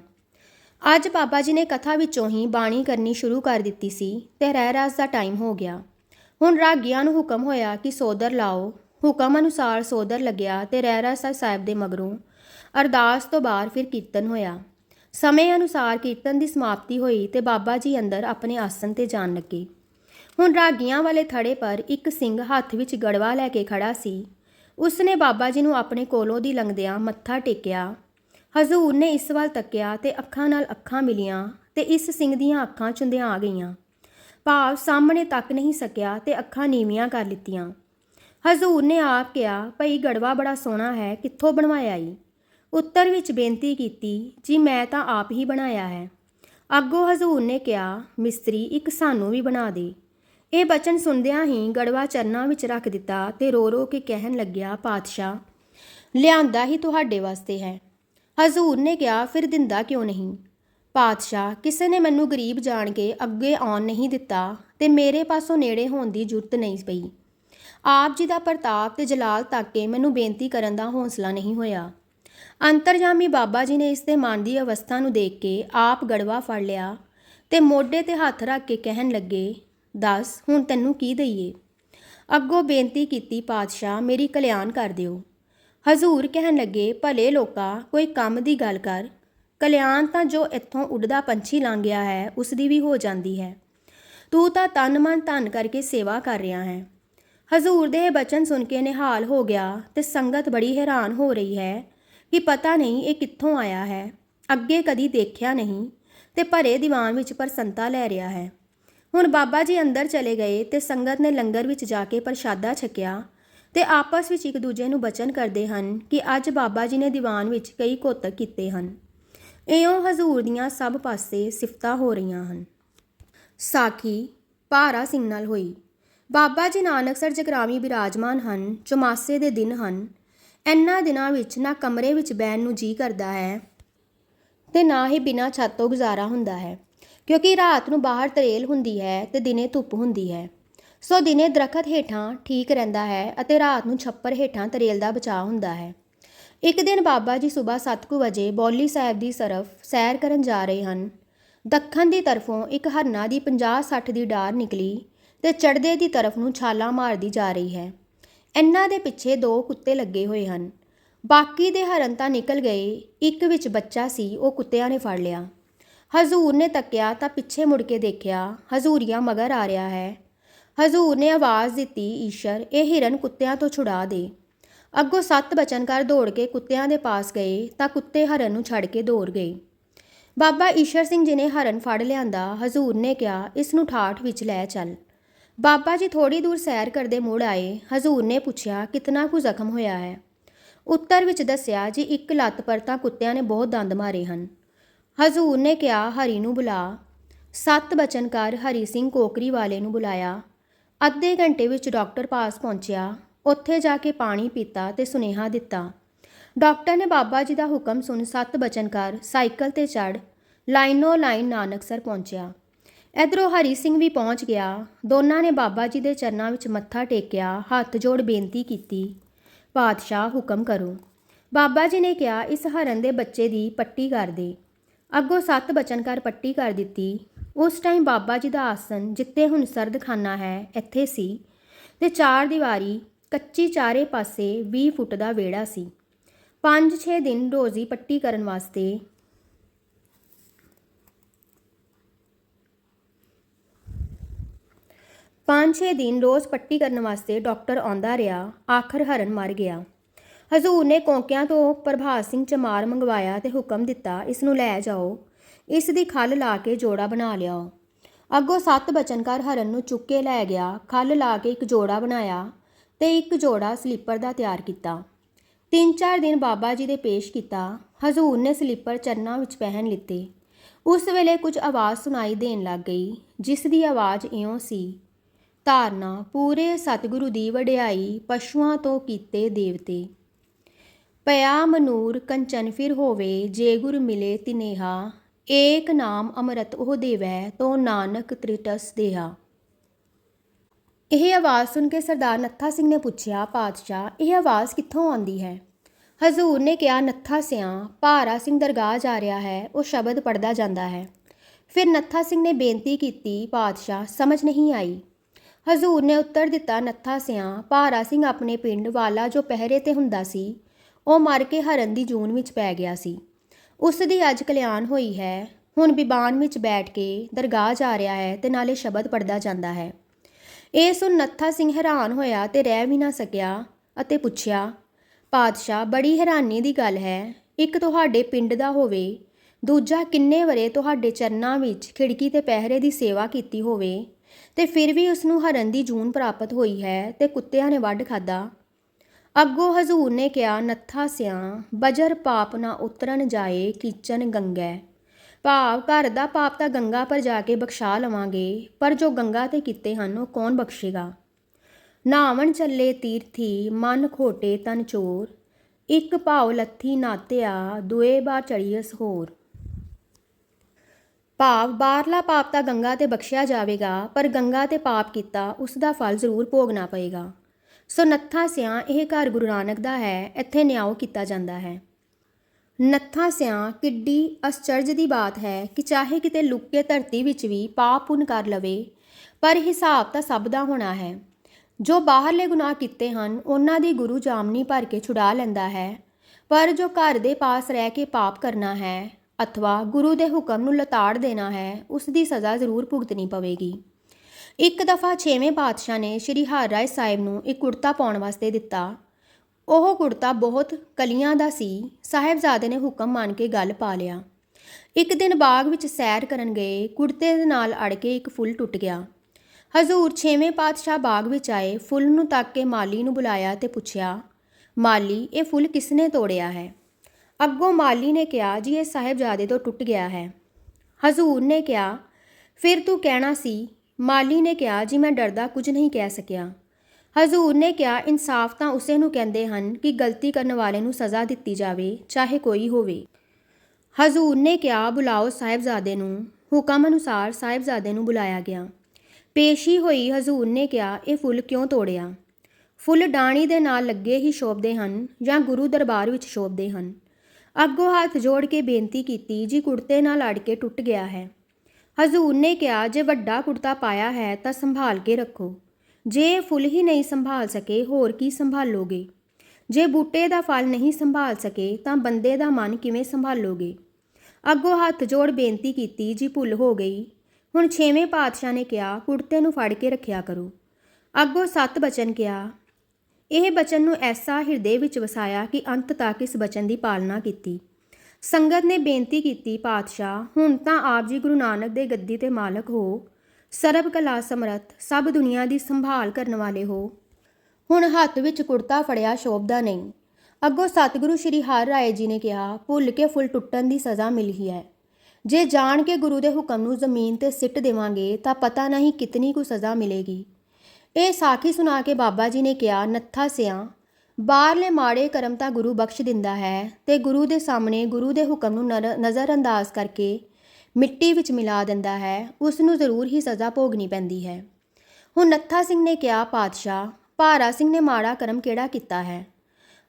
ਅੱਜ ਬਾਬਾ ਜੀ ਨੇ ਕਥਾ ਵਿੱਚੋਂ ਹੀ ਬਾਣੀ ਕਰਨੀ ਸ਼ੁਰੂ ਕਰ ਦਿੱਤੀ ਸੀ ਤੇ ਰਹਿ ਰਾਸ ਦਾ ਟਾਈਮ ਹੋ ਗਿਆ। ਹੁਣ ਰਾਗੀਆਂ ਨੂੰ ਹੁਕਮ ਹੋਇਆ ਕਿ ਸੋਦਰ ਲਾਓ। ਹੁਕਮ ਅਨੁਸਾਰ ਸੋਦਰ ਲੱਗਿਆ ਤੇ ਰਹਿਰਾ ਸਾਹਿਬ ਦੇ ਮਗਰੋਂ ਅਰਦਾਸ ਤੋਂ ਬਾਅਦ ਫਿਰ ਕੀਰਤਨ ਹੋਇਆ। ਸਮੇਂ ਅਨੁਸਾਰ ਕੀਰਤਨ ਦੀ ਸਮਾਪਤੀ ਹੋਈ ਤੇ ਬਾਬਾ ਜੀ ਅੰਦਰ ਆਪਣੇ ਆਸਨ ਤੇ ਜਾਣ ਲੱਗੇ। ਹੁਣ ਰਾਗੀਆਂ ਵਾਲੇ ਥੜੇ ਪਰ ਇੱਕ ਸਿੰਘ ਹੱਥ ਵਿੱਚ ਗੜਵਾ ਲੈ ਕੇ ਖੜਾ ਸੀ। ਉਸ ਨੇ ਬਾਬਾ ਜੀ ਨੂੰ ਆਪਣੇ ਕੋਲੋਂ ਦੀ ਲੰਘਦਿਆਂ ਮੱਥਾ ਟੇਕਿਆ। ਹਜ਼ੂਰ ਨੇ ਇਸ ਵੱਲ ਤੱਕਿਆ ਤੇ ਅੱਖਾਂ ਨਾਲ ਅੱਖਾਂ ਮਿਲੀਆਂ ਤੇ ਇਸ ਸਿੰਘ ਦੀਆਂ ਅੱਖਾਂ ਚੁੰਦਿਆਂ ਆ ਗਈਆਂ। ਭਾਵ ਸਾਹਮਣੇ ਤੱਕ ਨਹੀਂ ਸਕਿਆ ਤੇ ਅੱਖਾਂ ਨੀਵੀਆਂ ਕਰ ਲਿੱਤੀਆਂ। ਹਜ਼ੂਰ ਨੇ ਆਪ ਕਿਹਾ, ਭਈ ਗੜਵਾ ਬੜਾ ਸੋਹਣਾ ਹੈ, ਕਿੱਥੋਂ ਬਣਵਾਇਆ ਈ? ਉੱਤਰ ਵਿੱਚ ਬੇਨਤੀ ਕੀਤੀ, ਜੀ, ਮੈਂ ਤਾਂ ਆਪ ਹੀ ਬਣਾਇਆ ਹੈ। ਅੱਗੋਂ ਹਜ਼ੂਰ ਨੇ ਕਿਹਾ, ਮਿਸਤਰੀ, ਇੱਕ ਸਾਨੂੰ ਵੀ ਬਣਾ ਦੇ। ਇਹ ਬਚਨ ਸੁਣਦਿਆਂ ਹੀ ਗੜਵਾ ਚਰਨਾਂ ਵਿੱਚ ਰੱਖ ਦਿੱਤਾ ਤੇ ਰੋ ਰੋ ਕੇ ਕਹਿਣ ਲੱਗਿਆ, ਪਾਤਸ਼ਾਹ, ਲਿਆਂਦਾ ਹੀ ਤੁਹਾਡੇ ਵਾਸਤੇ ਹੈ। ਹਜ਼ੂਰ ਨੇ ਕਿਹਾ, ਫਿਰ ਦਿੰਦਾ ਕਿਉਂ ਨਹੀਂ? ਪਾਤਸ਼ਾਹ, ਕਿਸੇ ਨੇ ਮੈਨੂੰ ਗਰੀਬ ਜਾਣ ਕੇ ਅੱਗੇ ਆਉਣ ਨਹੀਂ ਦਿੱਤਾ ਤੇ ਮੇਰੇ ਪਾਸੋਂ ਨੇੜੇ ਹੋਣ ਦੀ ਜ਼ਰੂਰਤ ਨਹੀਂ ਪਈ। ਆਪ ਜੀ ਦਾ ਪ੍ਰਤਾਪ ਤੇ ਜਲਾਲ ਤੱਕ ਕੇ ਮੈਨੂੰ ਬੇਨਤੀ ਕਰਨ ਦਾ ਹੌਸਲਾ ਨਹੀਂ ਹੋਇਆ। ਅੰਤਰਜਾਮੀ ਬਾਬਾ ਜੀ ਨੇ ਇਸ ਦੇ ਮਨ ਦੀ ਅਵਸਥਾ ਨੂੰ ਦੇਖ ਕੇ ਆਪ ਗੜਵਾ ਫੜ ਲਿਆ ਤੇ ਮੋਢੇ ਤੇ ਹੱਥ ਰੱਖ ਕੇ ਕਹਿਣ ਲੱਗੇ, ਦੱਸ, ਹੁਣ ਤੈਨੂੰ ਕੀ ਦਈਏ? ਅੱਗੋਂ ਬੇਨਤੀ ਕੀਤੀ, ਪਾਤਸ਼ਾਹ, ਮੇਰੀ ਕਲਿਆਣ ਕਰ ਦਿਓ। ਹਜ਼ੂਰ ਕਹਿਣ ਲੱਗੇ, ਭਲੇ ਲੋਕਾ, ਕੋਈ ਕੰਮ ਦੀ ਗੱਲ ਕਰ ਕਲਿਆਣ ਤਾਂ ਜੋ ਇੱਥੋਂ ਉੱਡਦਾ ਪੰਛੀ ਲੰਘ ਗਿਆ ਹੈ ਉਸ ਦੀ ਵੀ ਹੋ ਜਾਂਦੀ ਹੈ। ਤੂੰ ਤਾਂ ਤਨ ਮਨ ਧਨ ਕਰਕੇ ਸੇਵਾ ਕਰ ਰਿਹਾ ਹੈ। ਹਜ਼ੂਰ ਦੇ ਇਹ ਬਚਨ ਸੁਣ ਕੇ ਨਿਹਾਲ ਹੋ ਗਿਆ ਤੇ ਸੰਗਤ ਬੜੀ ਹੈਰਾਨ ਹੋ ਰਹੀ ਹੈ ਕਿ ਪਤਾ ਨਹੀਂ ਇਹ ਕਿੱਥੋਂ ਆਇਆ ਹੈ। ਅੱਗੇ ਕਦੀ ਦੇਖਿਆ ਨਹੀਂ ਤੇ ਭਰੇ ਦੀਵਾਨ ਵਿੱਚ ਪ੍ਰਸੰਤਾ ਲੈ ਰਿਹਾ ਹੈ। ਹੁਣ ਬਾਬਾ ਜੀ ਅੰਦਰ ਚਲੇ ਗਏ ਤੇ ਸੰਗਤ ਨੇ ਲੰਗਰ ਵਿੱਚ ਜਾ ਕੇ ਪ੍ਰਸ਼ਾਦਾ ਛਕਿਆ ਤੇ ਆਪਸ ਵਿੱਚ ਇੱਕ ਦੂਜੇ ਨੂੰ ਬਚਨ ਕਰਦੇ ਹਨ ਕਿ ਅੱਜ ਬਾਬਾ ਜੀ ਨੇ ਦੀਵਾਨ ਵਿੱਚ ਕਈ ਕੋਤਕ ਕੀਤੇ ਹਨ। ਇਉਂ ਹਜ਼ੂਰ ਦੀਆਂ ਸਭ ਪਾਸੇ ਸਿਫਤਾਂ ਹੋ ਰਹੀਆਂ ਹਨ। ਸਾਖੀ ਭਾਰਾ ਸਿੰਘ ਨਾਲ ਹੋਈ। ਬਾਬਾ ਜੀ ਨਾਨਕ ਸਰ ਜਗਰਾਮੀ ਬਿਰਾਜਮਾਨ ਹਨ, ਚੁਮਾਸੇ ਦੇ ਦਿਨ ਹਨ। ਇੰਨਾ ਦਿਨਾਂ ਵਿੱਚ ਨਾ ਕਮਰੇ ਵਿੱਚ ਬੈਣ ਨੂੰ ਜੀ ਕਰਦਾ ਹੈ ਤੇ ਨਾ ਹੀ ਬਿਨਾਂ ਛੱਤ ਤੋਂ ਗੁਜ਼ਾਰਾ ਹੁੰਦਾ ਹੈ। ਕਿਉਂਕਿ ਰਾਤ ਨੂੰ ਬਾਹਰ ਤਰੇਲ ਹੁੰਦੀ ਹੈ ਤੇ ਦਿਨੇ ਧੁੱਪ ਹੁੰਦੀ ਹੈ। ਸੋ ਦਿਨੇ ਦਰਖਤ ਹੇਠਾਂ ਠੀਕ ਰਹਿੰਦਾ ਹੈ ਅਤੇ ਰਾਤ ਨੂੰ ਛੱਪਰ ਹੇਠਾਂ ਤਰੇਲ ਦਾ ਬਚਾਅ ਹੁੰਦਾ ਹੈ। ਇੱਕ ਦਿਨ ਬਾਬਾ ਜੀ ਸਵੇਰ 7:00 ਵਜੇ ਬੌਲੀ ਸਾਹਿਬ ਦੀ ਸਰਫ ਸੈਰ ਕਰਨ ਜਾ ਰਹੇ ਹਨ। ਦੱਖਣ ਦੀ ਤਰਫੋਂ ਇੱਕ ਹਰਨਾ ਦੀ 50-60 ਦੀ ਡਾਰ ਨਿਕਲੀ ਤੇ ਚੜ੍ਹਦੇ ਦੀ ਤਰਫ ਨੂੰ ਛਾਲਾਂ ਮਾਰਦੀ ਜਾ ਰਹੀ ਹੈ। ਇਹਨਾਂ ਦੇ ਪਿੱਛੇ ਦੋ ਕੁੱਤੇ ਲੱਗੇ ਹੋਏ ਹਨ। ਬਾਕੀ ਦੇ ਹਰਨ ਤਾਂ ਨਿਕਲ ਗਏ, ਇੱਕ ਵਿੱਚ ਬੱਚਾ ਸੀ, ਉਹ ਕੁੱਤਿਆਂ ਨੇ ਫੜ ਲਿਆ। ਹਜ਼ੂਰ ਨੇ ਤੱਕਿਆ ਤਾਂ ਪਿੱਛੇ ਮੁੜ ਕੇ ਦੇਖਿਆ, ਹਜ਼ੂਰੀਆ ਮਗਰ ਆ ਰਿਹਾ ਹੈ। ਹਜ਼ੂਰ ਨੇ ਆਵਾਜ਼ ਦਿੱਤੀ, ਈਸ਼ਰ, ਇਹ ਹਿਰਨ ਕੁੱਤਿਆਂ ਤੋਂ ਛੁਡਾ ਦੇ। ਅੱਗੋਂ ਸੱਤ ਬਚਨਕਾਰ ਦੌੜ ਕੇ ਕੁੱਤਿਆਂ ਦੇ ਪਾਸ ਗਏ ਤਾਂ ਕੁੱਤੇ ਹਰਨ ਨੂੰ ਛੱਡ ਕੇ ਦੌੜ ਗਏ। ਬਾਬਾ ਈਸ਼ਰ ਸਿੰਘ ਜੀ ਨੇ ਹਰਨ ਫੜ ਲਿਆਂਦਾ, ਹਜ਼ੂਰ ਨੇ ਕਿਹਾ, ਇਸ ਨੂੰ ਠਾਠ ਵਿੱਚ ਲੈ ਚੱਲ। ਬਾਬਾ ਜੀ ਥੋੜੀ ਦੂਰ ਸੈਰ ਕਰਦੇ ਮੁੜ ਆਏ। ਹਜ਼ੂਰ ਨੇ ਪੁੱਛਿਆ, ਕਿਤਨਾ ਕੁ ਜ਼ਖਮ ਹੋਇਆ ਹੈ? ਉੱਤਰ ਵਿੱਚ ਦੱਸਿਆ, ਜੀ ਇੱਕ ਲੱਤ ਪਰ ਤਾਂ ਕੁੱਤਿਆਂ ਨੇ ਬਹੁਤ ਦੰਦ ਮਾਰੇ ਹਨ। ਹਜ਼ੂਰ ਨੇ ਕਿਹਾ, ਹਰੀ ਨੂੰ ਬੁਲਾ। ਸੱਤ ਬਚਨਕਾਰ ਹਰੀ ਸਿੰਘ ਕੋਕਰੀ ਵਾਲੇ ਨੂੰ ਬੁਲਾਇਆ। ਅੱਧੇ ਘੰਟੇ ਵਿੱਚ ਡਾਕਟਰ ਪਾਸ ਪਹੁੰਚਿਆ। ਉੱਥੇ ਜਾ ਕੇ ਪਾਣੀ ਪੀਤਾ ਤੇ ਸੁਨੇਹਾ ਦਿੱਤਾ। ਡਾਕਟਰ ਨੇ ਬਾਬਾ ਜੀ ਦਾ ਹੁਕਮ ਸੁਣ ਸੱਤ ਬਚਨਕਾਰ ਸਾਈਕਲ ਤੇ ਚੜ ਲਾਈਨੋ ਲਾਈਨ ਨਾਨਕਸਰ ਪਹੁੰਚਿਆ। ਇਧਰੋਂ ਹਰੀ ਸਿੰਘ ਵੀ ਪਹੁੰਚ ਗਿਆ। ਦੋਨਾਂ ਨੇ ਬਾਬਾ ਜੀ ਦੇ ਚਰਨਾਂ ਵਿੱਚ ਮੱਥਾ ਟੇਕਿਆ, ਹੱਥ ਜੋੜ ਬੇਨਤੀ ਕੀਤੀ। ਪਾਤਸ਼ਾਹ ਹੁਕਮ ਕਰੋ। ਬਾਬਾ ਜੀ ਨੇ ਕਿਹਾ, ਇਸ ਹਰਨ ਦੇ ਬੱਚੇ ਦੀ ਪੱਟੀ ਕਰ ਦੇ। ਅੱਗੋਂ ਸੱਤ ਬਚਨਕਾਰ ਪੱਟੀ ਕਰ ਦਿੱਤੀ। ਉਸ ਟਾਈਮ ਬਾਬਾ ਜੀ ਦਾ ਆਸਨ ਜਿੱਥੇ ਹੁਣ ਸਰਦਖਾਨਾ ਹੈ, ਇੱਥੇ ਸੀ ਤੇ ਚਾਰ ਦੀਵਾਰੀ ਕੱਚੀ ਚਾਰੇ ਪਾਸੇ 20 ਫੁੱਟ ਦਾ ਵਿਹੜਾ ਸੀ। 5-6 ਦਿਨ ਰੋਜ਼ੀ ਪੱਟੀ ਕਰਨ ਵਾਸਤੇ ਪੰਜ ਛੇ ਦਿਨ ਰੋਜ਼ ਪੱਟੀ ਕਰਨ ਵਾਸਤੇ ਡਾਕਟਰ ਆਉਂਦਾ ਰਿਹਾ, ਆਖਰ ਹਰਨ ਮਰ ਗਿਆ। ਹਜ਼ੂਰ ਨੇ ਕੌਂਕਿਆਂ ਤੋਂ ਪ੍ਰਭਾਤ ਸਿੰਘ ਚਮਾਰ ਮੰਗਵਾਇਆ ਤੇ ਹੁਕਮ ਦਿੱਤਾ, ਇਸ ਨੂੰ ਲੈ ਜਾਓ। ਇਸ ਦੀ ਖੱਲ ਲਾ ਕੇ ਜੋੜਾ ਬਣਾ ਲਿਆਓ। ਅੱਗੋਂ ਸੱਤ ਬਚਨਕਾਰ ਹਰਨ ਨੂੰ ਚੁੱਕ ਕੇ ਲੈ ਗਿਆ, ਖੱਲ ਲਾ ਕੇ ਇੱਕ ਜੋੜਾ ਬਣਾਇਆ। ਤੇ ਇੱਕ ਜੋੜਾ ਸਲੀਪਰ ਦਾ ਤਿਆਰ ਕੀਤਾ। ਤਿੰਨ ਚਾਰ ਦਿਨ ਬਾਬਾ ਜੀ ਦੇ ਪੇਸ਼ ਕੀਤਾ, ਹਜ਼ੂਰ ਨੇ ਸਲੀਪਰ ਚਰਨਾਂ ਵਿੱਚ ਪਹਿਨ ਲਿੱਤੇ। ਉਸ ਵੇਲੇ ਕੁਝ ਆਵਾਜ਼ ਸੁਣਾਈ ਦੇਣ ਲੱਗ ਗਈ, ਜਿਸ ਦੀ ਆਵਾਜ਼ ਇਉਂ ਸੀ, ਧਾਰਨਾ ਪੂਰੇ ਸਤਿਗੁਰੂ ਦੀ ਵਡਿਆਈ ਪਸ਼ੂਆਂ ਤੋਂ ਕੀਤੇ ਦੇਵਤੇ। ਪਿਆ ਮਨੂਰ ਕੰਚਨ ਫਿਰ ਹੋਵੇ, ਜੇ ਗੁਰ ਮਿਲੇ ਤਿਨੇਹਾ। ਏਕ ਨਾਮ ਅੰਮ੍ਰਿਤ ਉਹ ਦੇਵੈ, ਤੋ ਨਾਨਕ ਤ੍ਰਿਟਸ ਦੇਹਾ। ਇਹ ਆਵਾਜ਼ ਸੁਣ ਕੇ ਸਰਦਾਰ ਨੱਥਾ ਸਿੰਘ ਨੇ ਪੁੱਛਿਆ, ਪਾਤਸ਼ਾਹ, ਇਹ ਆਵਾਜ਼ ਕਿੱਥੋਂ ਆਉਂਦੀ ਹੈ? ਹਜ਼ੂਰ ਨੇ ਕਿਹਾ, ਨੱਥਾ ਸਿਆਂ, ਭਾਰਾ ਸਿੰਘ ਦਰਗਾਹ ਜਾ ਰਿਹਾ ਹੈ, ਉਹ ਸ਼ਬਦ ਪੜਦਾ ਜਾਂਦਾ ਹੈ। ਫਿਰ ਨੱਥਾ ਸਿੰਘ ਨੇ ਬੇਨਤੀ ਕੀਤੀ, ਪਾਤਸ਼ਾਹ, ਸਮਝ ਨਹੀਂ ਆਈ। ਹਜ਼ੂਰ ਨੇ ਉੱਤਰ ਦਿੱਤਾ, ਨੱਥਾ ਸਿਆਂ, ਭਾਰਾ ਸਿੰਘ ਆਪਣੇ ਪਿੰਡ ਵਾਲਾ ਜੋ ਪਹਿਰੇ ਤੇ ਹੁੰਦਾ ਸੀ, ਉਹ ਮਰ ਕੇ ਹਰਨ ਦੀ ਜੂਨ ਵਿੱਚ ਪੈ ਗਿਆ ਸੀ। ਉਸ ਦੀ ਅੱਜ ਕਲਿਆਣ ਹੋਈ ਹੈ। ਹੁਣ ਬਿਬਾਨ ਵਿੱਚ ਬੈਠ ਕੇ ਦਰਗਾਹ ਜਾ ਰਿਹਾ ਹੈ ਤੇ ਨਾਲੇ ਸ਼ਬਦ ਪੜਦਾ ਜਾਂਦਾ ਹੈ। ਇਹ ਸੁਣ ਨੱਥਾ ਸਿੰਘ ਹੈਰਾਨ ਹੋਇਆ ਤੇ ਰਹਿ ਵੀ ਨਾ ਸਕਿਆ ਅਤੇ ਪੁੱਛਿਆ, ਪਾਤਸ਼ਾਹ, ਬੜੀ ਹੈਰਾਨੀ ਦੀ ਗੱਲ ਹੈ। ਇੱਕ ਤੁਹਾਡੇ ਪਿੰਡ ਦਾ ਹੋਵੇ, ਦੂਜਾ ਕਿੰਨੇ ਵਰੇ ਤੁਹਾਡੇ ਚਰਨਾਂ ਵਿੱਚ ਖਿੜਕੀ ਤੇ ਪਹਿਰੇ ਦੀ ਸੇਵਾ ਕੀਤੀ ਹੋਵੇ ਤੇ ਫਿਰ ਵੀ ਉਸ ਨੂੰ ਹਰਨ ਦੀ ਜੂਨ ਪ੍ਰਾਪਤ ਹੋਈ ਹੈ ਤੇ ਕੁੱਤਿਆਂ ਨੇ ਵੱਢ ਖਾਦਾ ਅੱਗੋਂ ਹਜ਼ੂਰ ਨੇ ਕਿਹਾ, ਨੱਥਾ ਸਿਆਂ, ਬਜਰ ਪਾਪ ਨਾ ਉਤਰਨ ਜਾਏ ਕੀਚਨ ਗੰਗੈ। ਭਾਵ ਘਰ ਦਾ ਪਾਪ ਤਾਂ ਗੰਗਾ ਪਰ ਜਾ ਕੇ ਬਖਸ਼ਾ ਲਵਾਂਗੇ, ਪਰ ਜੋ ਗੰਗਾ ਤੇ ਕੀਤੇ ਹਨ ਉਹ ਕੌਣ ਬਖਸ਼ੇਗਾ? ਨਾਵਣ ਚੱਲੇ ਤੀਰਥੀ, ਮਨ ਖੋਟੇ ਤਨ ਚੋਰ, ਇੱਕ ਭਾਉ ਲੱਥੀ ਨਾਤਿਆ, ਦੁਏ ਬਾਰ ਚੜੀਐਸ ਹੋਰ ਭਾਵ ਬਾਹਰਲਾ ਪਾਪ ਤਾਂ ਗੰਗਾ ਤੇ ਬਖਸ਼ਿਆ ਜਾਵੇਗਾ, ਪਰ ਗੰਗਾ ਤੇ ਪਾਪ ਕੀਤਾ ਉਸ ਦਾ ਫਲ ਜ਼ਰੂਰ ਭੋਗਣਾ ਪਏਗਾ। ਸੋ ਨੱਥਾ ਸਿਆਂ ਇਹ ਘਰ ਗੁਰੂ ਨਾਨਕ ਦਾ ਹੈ, ਇੱਥੇ ਨਿਆਓ ਕੀਤਾ ਜਾਂਦਾ ਹੈ। ਨੱਥਾ ਸਿਆਂ, ਕਿੱਡੀ ਅਸਚਰਜ ਦੀ ਬਾਤ ਹੈ ਕਿ ਚਾਹੇ ਕਿਤੇ ਲੁੱਕ ਕੇ ਧਰਤੀ ਵਿੱਚ ਵੀ ਪਾਪ ਪੁੰਨ ਕਰ ਲਵੇ, ਪਰ ਹਿਸਾਬ ਤਾਂ ਸਭ ਦਾ ਹੋਣਾ ਹੈ। ਜੋ ਬਾਹਰਲੇ ਗੁਨਾਹ ਕੀਤੇ ਹਨ, ਉਹਨਾਂ ਦੀ ਗੁਰੂ ਜਾਮਨੀ ਭਰ ਕੇ ਛੁਡਾ ਲੈਂਦਾ ਹੈ। ਪਰ ਜੋ ਘਰ ਦੇ ਪਾਸ ਰਹਿ ਕੇ ਪਾਪ ਕਰਨਾ ਹੈ, ਅਥਵਾ ਗੁਰੂ ਦੇ ਹੁਕਮ ਨੂੰ ਲਤਾੜ ਦੇਣਾ ਹੈ, ਉਸ ਦੀ ਸਜ਼ਾ ਜ਼ਰੂਰ ਭੁਗਤਣੀ ਪਵੇਗੀ। ਇੱਕ ਦਫਾ ਛੇਵੇਂ ਪਾਤਸ਼ਾਹ ਨੇ ਸ੍ਰੀ ਹਰਿਰਾਏ ਸਾਹਿਬ ਨੂੰ ਇੱਕ ਕੁੜਤਾ ਪਾਉਣ ਵਾਸਤੇ ਦਿੱਤਾ। ਉਹ ਕੁੜਤਾ ਬਹੁਤ ਕਲੀਆਂ ਦਾ ਸੀ। ਸਾਹਿਬਜ਼ਾਦੇ ਨੇ ਹੁਕਮ ਮੰਨ ਕੇ ਗੱਲ ਪਾ ਲਿਆ। ਇੱਕ ਦਿਨ ਬਾਗ ਵਿੱਚ ਸੈਰ ਕਰਨ ਗਏ। ਕੁੜਤੇ ਦੇ ਨਾਲ ਅੜ ਕੇ ਇੱਕ ਫੁੱਲ ਟੁੱਟ ਗਿਆ। ਹਜ਼ੂਰ ਛੇਵੇਂ ਪਾਤਸ਼ਾਹ ਬਾਗ ਵਿੱਚ ਆਏ। ਫੁੱਲ ਨੂੰ ਤੱਕ ਕੇ ਮਾਲੀ ਨੂੰ ਬੁਲਾਇਆ ਤੇ ਪੁੱਛਿਆ, ਮਾਲੀ, ਇਹ ਫੁੱਲ ਕਿਸਨੇ ਤੋੜਿਆ ਹੈ? ਅੱਗੋਂ ਮਾਲੀ ਨੇ ਕਿਹਾ, ਜੀ, ਇਹ ਸਾਹਿਬਜ਼ਾਦੇ ਤੋਂ ਟੁੱਟ ਗਿਆ ਹੈ। ਹਜ਼ੂਰ ਨੇ ਕਿਹਾ, ਫਿਰ ਤੂੰ ਕਹਿਣਾ ਸੀ? ਮਾਲੀ ਨੇ ਕਿਹਾ, ਜੀ, ਮੈਂ ਡਰਦਾ ਕੁਝ ਨਹੀਂ ਕਹਿ ਸਕਿਆ। ਹਜ਼ੂਰ ਨੇ ਕਿਹਾ, ਇਨਸਾਫ ਤਾਂ ਉਸੇ ਨੂੰ ਕਹਿੰਦੇ ਹਨ ਕਿ ਗਲਤੀ ਕਰਨ ਵਾਲੇ ਨੂੰ ਸਜ਼ਾ ਦਿੱਤੀ ਜਾਵੇ, ਚਾਹੇ ਕੋਈ ਹੋਵੇ। ਹਜ਼ੂਰ ਨੇ ਕਿਹਾ, ਬੁਲਾਓ ਸਾਹਿਬਜ਼ਾਦੇ ਨੂੰ। ਹੁਕਮ ਅਨੁਸਾਰ ਸਾਹਿਬਜ਼ਾਦੇ ਨੂੰ ਬੁਲਾਇਆ ਗਿਆ। ਪੇਸ਼ੀ ਹੋਈ, ਹਜ਼ੂਰ ਨੇ ਕਿਹਾ, ਇਹ ਫੁੱਲ ਕਿਉਂ ਤੋੜਿਆ? ਫੁੱਲ ਡਾਣੀ ਦੇ ਨਾਲ ਲੱਗੇ ਹੀ ਸ਼ੋਭਦੇ ਹਨ ਜਾਂ ਗੁਰੂ ਦਰਬਾਰ ਵਿੱਚ ਸ਼ੋਭਦੇ ਹਨ। ਅੱਗੋਂ ਹੱਥ ਜੋੜ ਕੇ ਬੇਨਤੀ ਕੀਤੀ, ਜੀ ਕੁੜਤੇ ਨਾਲ ਅੜ ਕੇ ਟੁੱਟ ਗਿਆ ਹੈ। ਹਜ਼ੂਰ ਨੇ ਕਿਹਾ, ਜੇ ਵੱਡਾ ਕੁੜਤਾ ਪਾਇਆ ਹੈ, ਤਾਂ ਸੰਭਾਲ ਕੇ ਰੱਖੋ। ਜੇ ਇਹ ਫੁੱਲ ਹੀ ਨਹੀਂ ਸੰਭਾਲ ਸਕੇ, ਹੋਰ ਕੀ ਸੰਭਾਲੋਗੇ? ਜੇ ਬੂਟੇ ਦਾ ਫਲ ਨਹੀਂ ਸੰਭਾਲ ਸਕੇ, ਤਾਂ ਬੰਦੇ ਦਾ ਮਨ ਕਿਵੇਂ ਸੰਭਾਲੋਗੇ? ਅੱਗੋਂ ਹੱਥ ਜੋੜ ਬੇਨਤੀ ਕੀਤੀ, ਜੀ, ਭੁੱਲ ਹੋ ਗਈ। ਹੁਣ ਛੇਵੇਂ ਪਾਤਸ਼ਾਹ ਨੇ ਕਿਹਾ, ਕੁੜਤੇ ਨੂੰ ਫੜ ਕੇ ਰੱਖਿਆ ਕਰੋ। ਅੱਗੋਂ ਸੱਤ ਬਚਨ ਕਿਹਾ, ਇਹ ਬਚਨ ਨੂੰ ਐਸਾ ਹਿਰਦੇ ਵਿੱਚ ਵਸਾਇਆ ਕਿ ਅੰਤ ਤੱਕ ਇਸ ਬਚਨ ਦੀ ਪਾਲਣਾ ਕੀਤੀ। ਸੰਗਤ ਨੇ ਬੇਨਤੀ ਕੀਤੀ, ਪਾਤਸ਼ਾਹ, ਹੁਣ ਤਾਂ ਆਪ ਜੀ ਗੁਰੂ ਨਾਨਕ ਦੇ ਗੱਦੀ ਤੇ ਮਾਲਕ ਹੋ। ਸਰਬ ਕਲਾ ਸਮਰੱਥ, ਸਭ ਦੁਨੀਆ ਦੀ ਸੰਭਾਲ ਕਰਨ ਵਾਲੇ ਹੋ। ਹੁਣ ਹੱਥ ਵਿੱਚ ਕੁੜਤਾ ਫੜਿਆ ਸ਼ੋਭਦਾ ਨਹੀਂ। ਅੱਗੋਂ ਸਤਿਗੁਰੂ ਸ਼੍ਰੀ ਹਰਿ ਰਾਏ ਜੀ ਨੇ ਕਿਹਾ, ਭੁੱਲ ਕੇ ਫੁੱਲ ਟੁੱਟਣ ਦੀ ਸਜ਼ਾ ਮਿਲੀ ਹੈ। ਜੇ ਜਾਣ ਕੇ ਗੁਰੂ ਦੇ ਹੁਕਮ ਨੂੰ ਜ਼ਮੀਨ ਤੇ ਸਿੱਟ ਦੇਵਾਂਗੇ, ਤਾਂ ਪਤਾ ਨਹੀਂ ਕਿਤਨੀ ਕੁ ਸਜ਼ਾ ਮਿਲੇਗੀ। ਇਹ ਸਾਖੀ ਸੁਣਾ ਕੇ ਬਾਬਾ ਜੀ ਨੇ ਕਿਹਾ, ਨੱਥਾ ਸਿਆਂ, ਬਾਹਰਲੇ ਮਾੜੇ ਕਰਮ ਤਾਂ ਗੁਰੂ ਬਖਸ਼ ਦਿੰਦਾ ਹੈ ਤੇ ਗੁਰੂ ਦੇ ਸਾਹਮਣੇ ਗੁਰੂ ਦੇ ਹੁਕਮ ਨੂੰ ਨਰ- ਨਜ਼ਰਅੰਦਾਜ਼ ਕਰਕੇ ਮਿੱਟੀ ਵਿੱਚ ਮਿਲਾ ਦਿੰਦਾ ਹੈ ਉਸ ਨੂੰ ਜ਼ਰੂਰ ਹੀ ਸਜ਼ਾ ਭੋਗਣੀ ਪੈਂਦੀ ਹੈ। ਹੁਣ ਨੱਥਾ ਸਿੰਘ ਨੇ ਕਿਹਾ, ਪਾਤਸ਼ਾਹ, ਭਾਰਾ ਸਿੰਘ ਨੇ ਮਾੜਾ ਕਰਮ ਕਿਹੜਾ ਕੀਤਾ ਹੈ?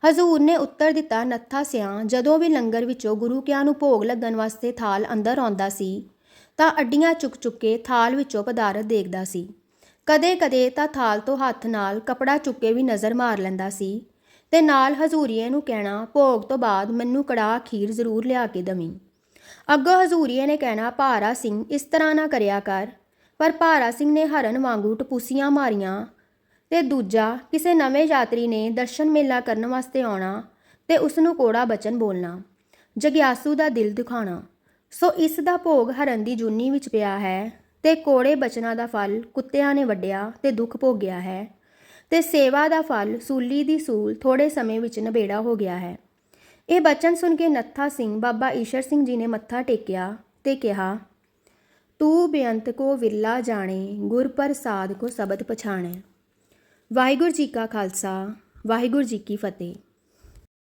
ਹਜ਼ੂਰ ਨੇ ਉੱਤਰ ਦਿੱਤਾ, ਨੱਥਾ ਸਿਆਂ, ਜਦੋਂ ਵੀ ਲੰਗਰ ਵਿੱਚੋਂ ਗੁਰੂ ਕਿਆਂ ਨੂੰ ਭੋਗ ਲੱਗਣ ਵਾਸਤੇ ਥਾਲ ਅੰਦਰ ਆਉਂਦਾ ਸੀ, ਤਾਂ ਅੱਡੀਆਂ ਚੁੱਕ ਚੁੱਕ ਕੇ ਥਾਲ ਵਿੱਚੋਂ ਪਦਾਰਥ ਦੇਖਦਾ ਸੀ। ਕਦੇ-ਕਦੇ ਤਾਂ ਥਾਲ ਤੋਂ ਹੱਥ ਨਾਲ ਕਪੜਾ ਚੁੱਕੇ ਵੀ ਨਜ਼ਰ ਮਾਰ ਲੈਂਦਾ ਸੀ ਤੇ ਨਾਲ ਹਜ਼ੂਰੀਏ ਨੂੰ ਕਹਿਣਾ, ਭੋਗ ਤੋਂ ਬਾਅਦ ਮੈਨੂੰ ਕੜਾਹ ਖੀਰ ਜ਼ਰੂਰ ਲਿਆ ਕੇ ਦਵੀਂ। ਅੱਗੋਂ ਹਜ਼ੂਰੀਏ ਨੇ ਕਹਿਣਾ, ਭਾਰਾ ਸਿੰਘ, ਇਸ ਤਰ੍ਹਾਂ ਨਾ ਕਰਿਆ ਕਰ। ਪਰ ਭਾਰਾ ਸਿੰਘ ਨੇ ਹਰਨ ਵਾਂਗੂ ਟਪੂਸੀਆਂ ਮਾਰੀਆਂ ਤੇ ਦੂਜਾ ਕਿਸੇ ਨਵੇਂ ਯਾਤਰੀ ਨੇ ਦਰਸ਼ਨ ਮੇਲਾ ਕਰਨ ਵਾਸਤੇ ਆਉਣਾ ਤੇ ਉਸ ਨੂੰ ਕੋੜਾ ਬਚਨ ਬੋਲਣਾ, ਜਗਿਆਸੂ ਦਾ ਦਿਲ ਦਿਖਾਉਣਾ। ਸੋ ਇਸ ਦਾ ਭੋਗ ਹਰਨ ਦੀ ਜੂਨੀ ਵਿੱਚ ਪਿਆ ਹੈ ਤੇ ਕੋੜੇ ਬਚਨਾਂ ਦਾ ਫਲ ਕੁੱਤਿਆਂ ਨੇ ਵੱਡਿਆ ਤੇ ਦੁੱਖ ਭੋਗਿਆ ਹੈ ਤੇ ਸੇਵਾ ਦਾ ਫਲ ਸੂਲੀ ਦੀ ਸੂਲ ਥੋੜੇ ਸਮੇਂ ਵਿੱਚ ਨਬੇੜਾ ਹੋ ਗਿਆ ਹੈ। ਇਹ ਬਚਨ ਸੁਣ ਕੇ ਨੱਥਾ ਸਿੰਘ ਬਾਬਾ ਈਸ਼ਰ ਸਿੰਘ ਜੀ ਨੇ ਮੱਥਾ ਟੇਕਿਆ ਤੇ ਕਿਹਾ, ਤੂੰ ਬੇਅੰਤ ਕੋ ਵਿਰਲਾ ਜਾਣੇ, ਗੁਰ ਪ੍ਰਸਾਦ ਕੋ ਸਬਦ ਪਛਾਣੈ। ਵਾਹਿਗੁਰੂ ਜੀ ਕਾ ਖਾਲਸਾ, ਵਾਹਿਗੁਰੂ ਜੀ ਕੀ ਫਤਿਹ।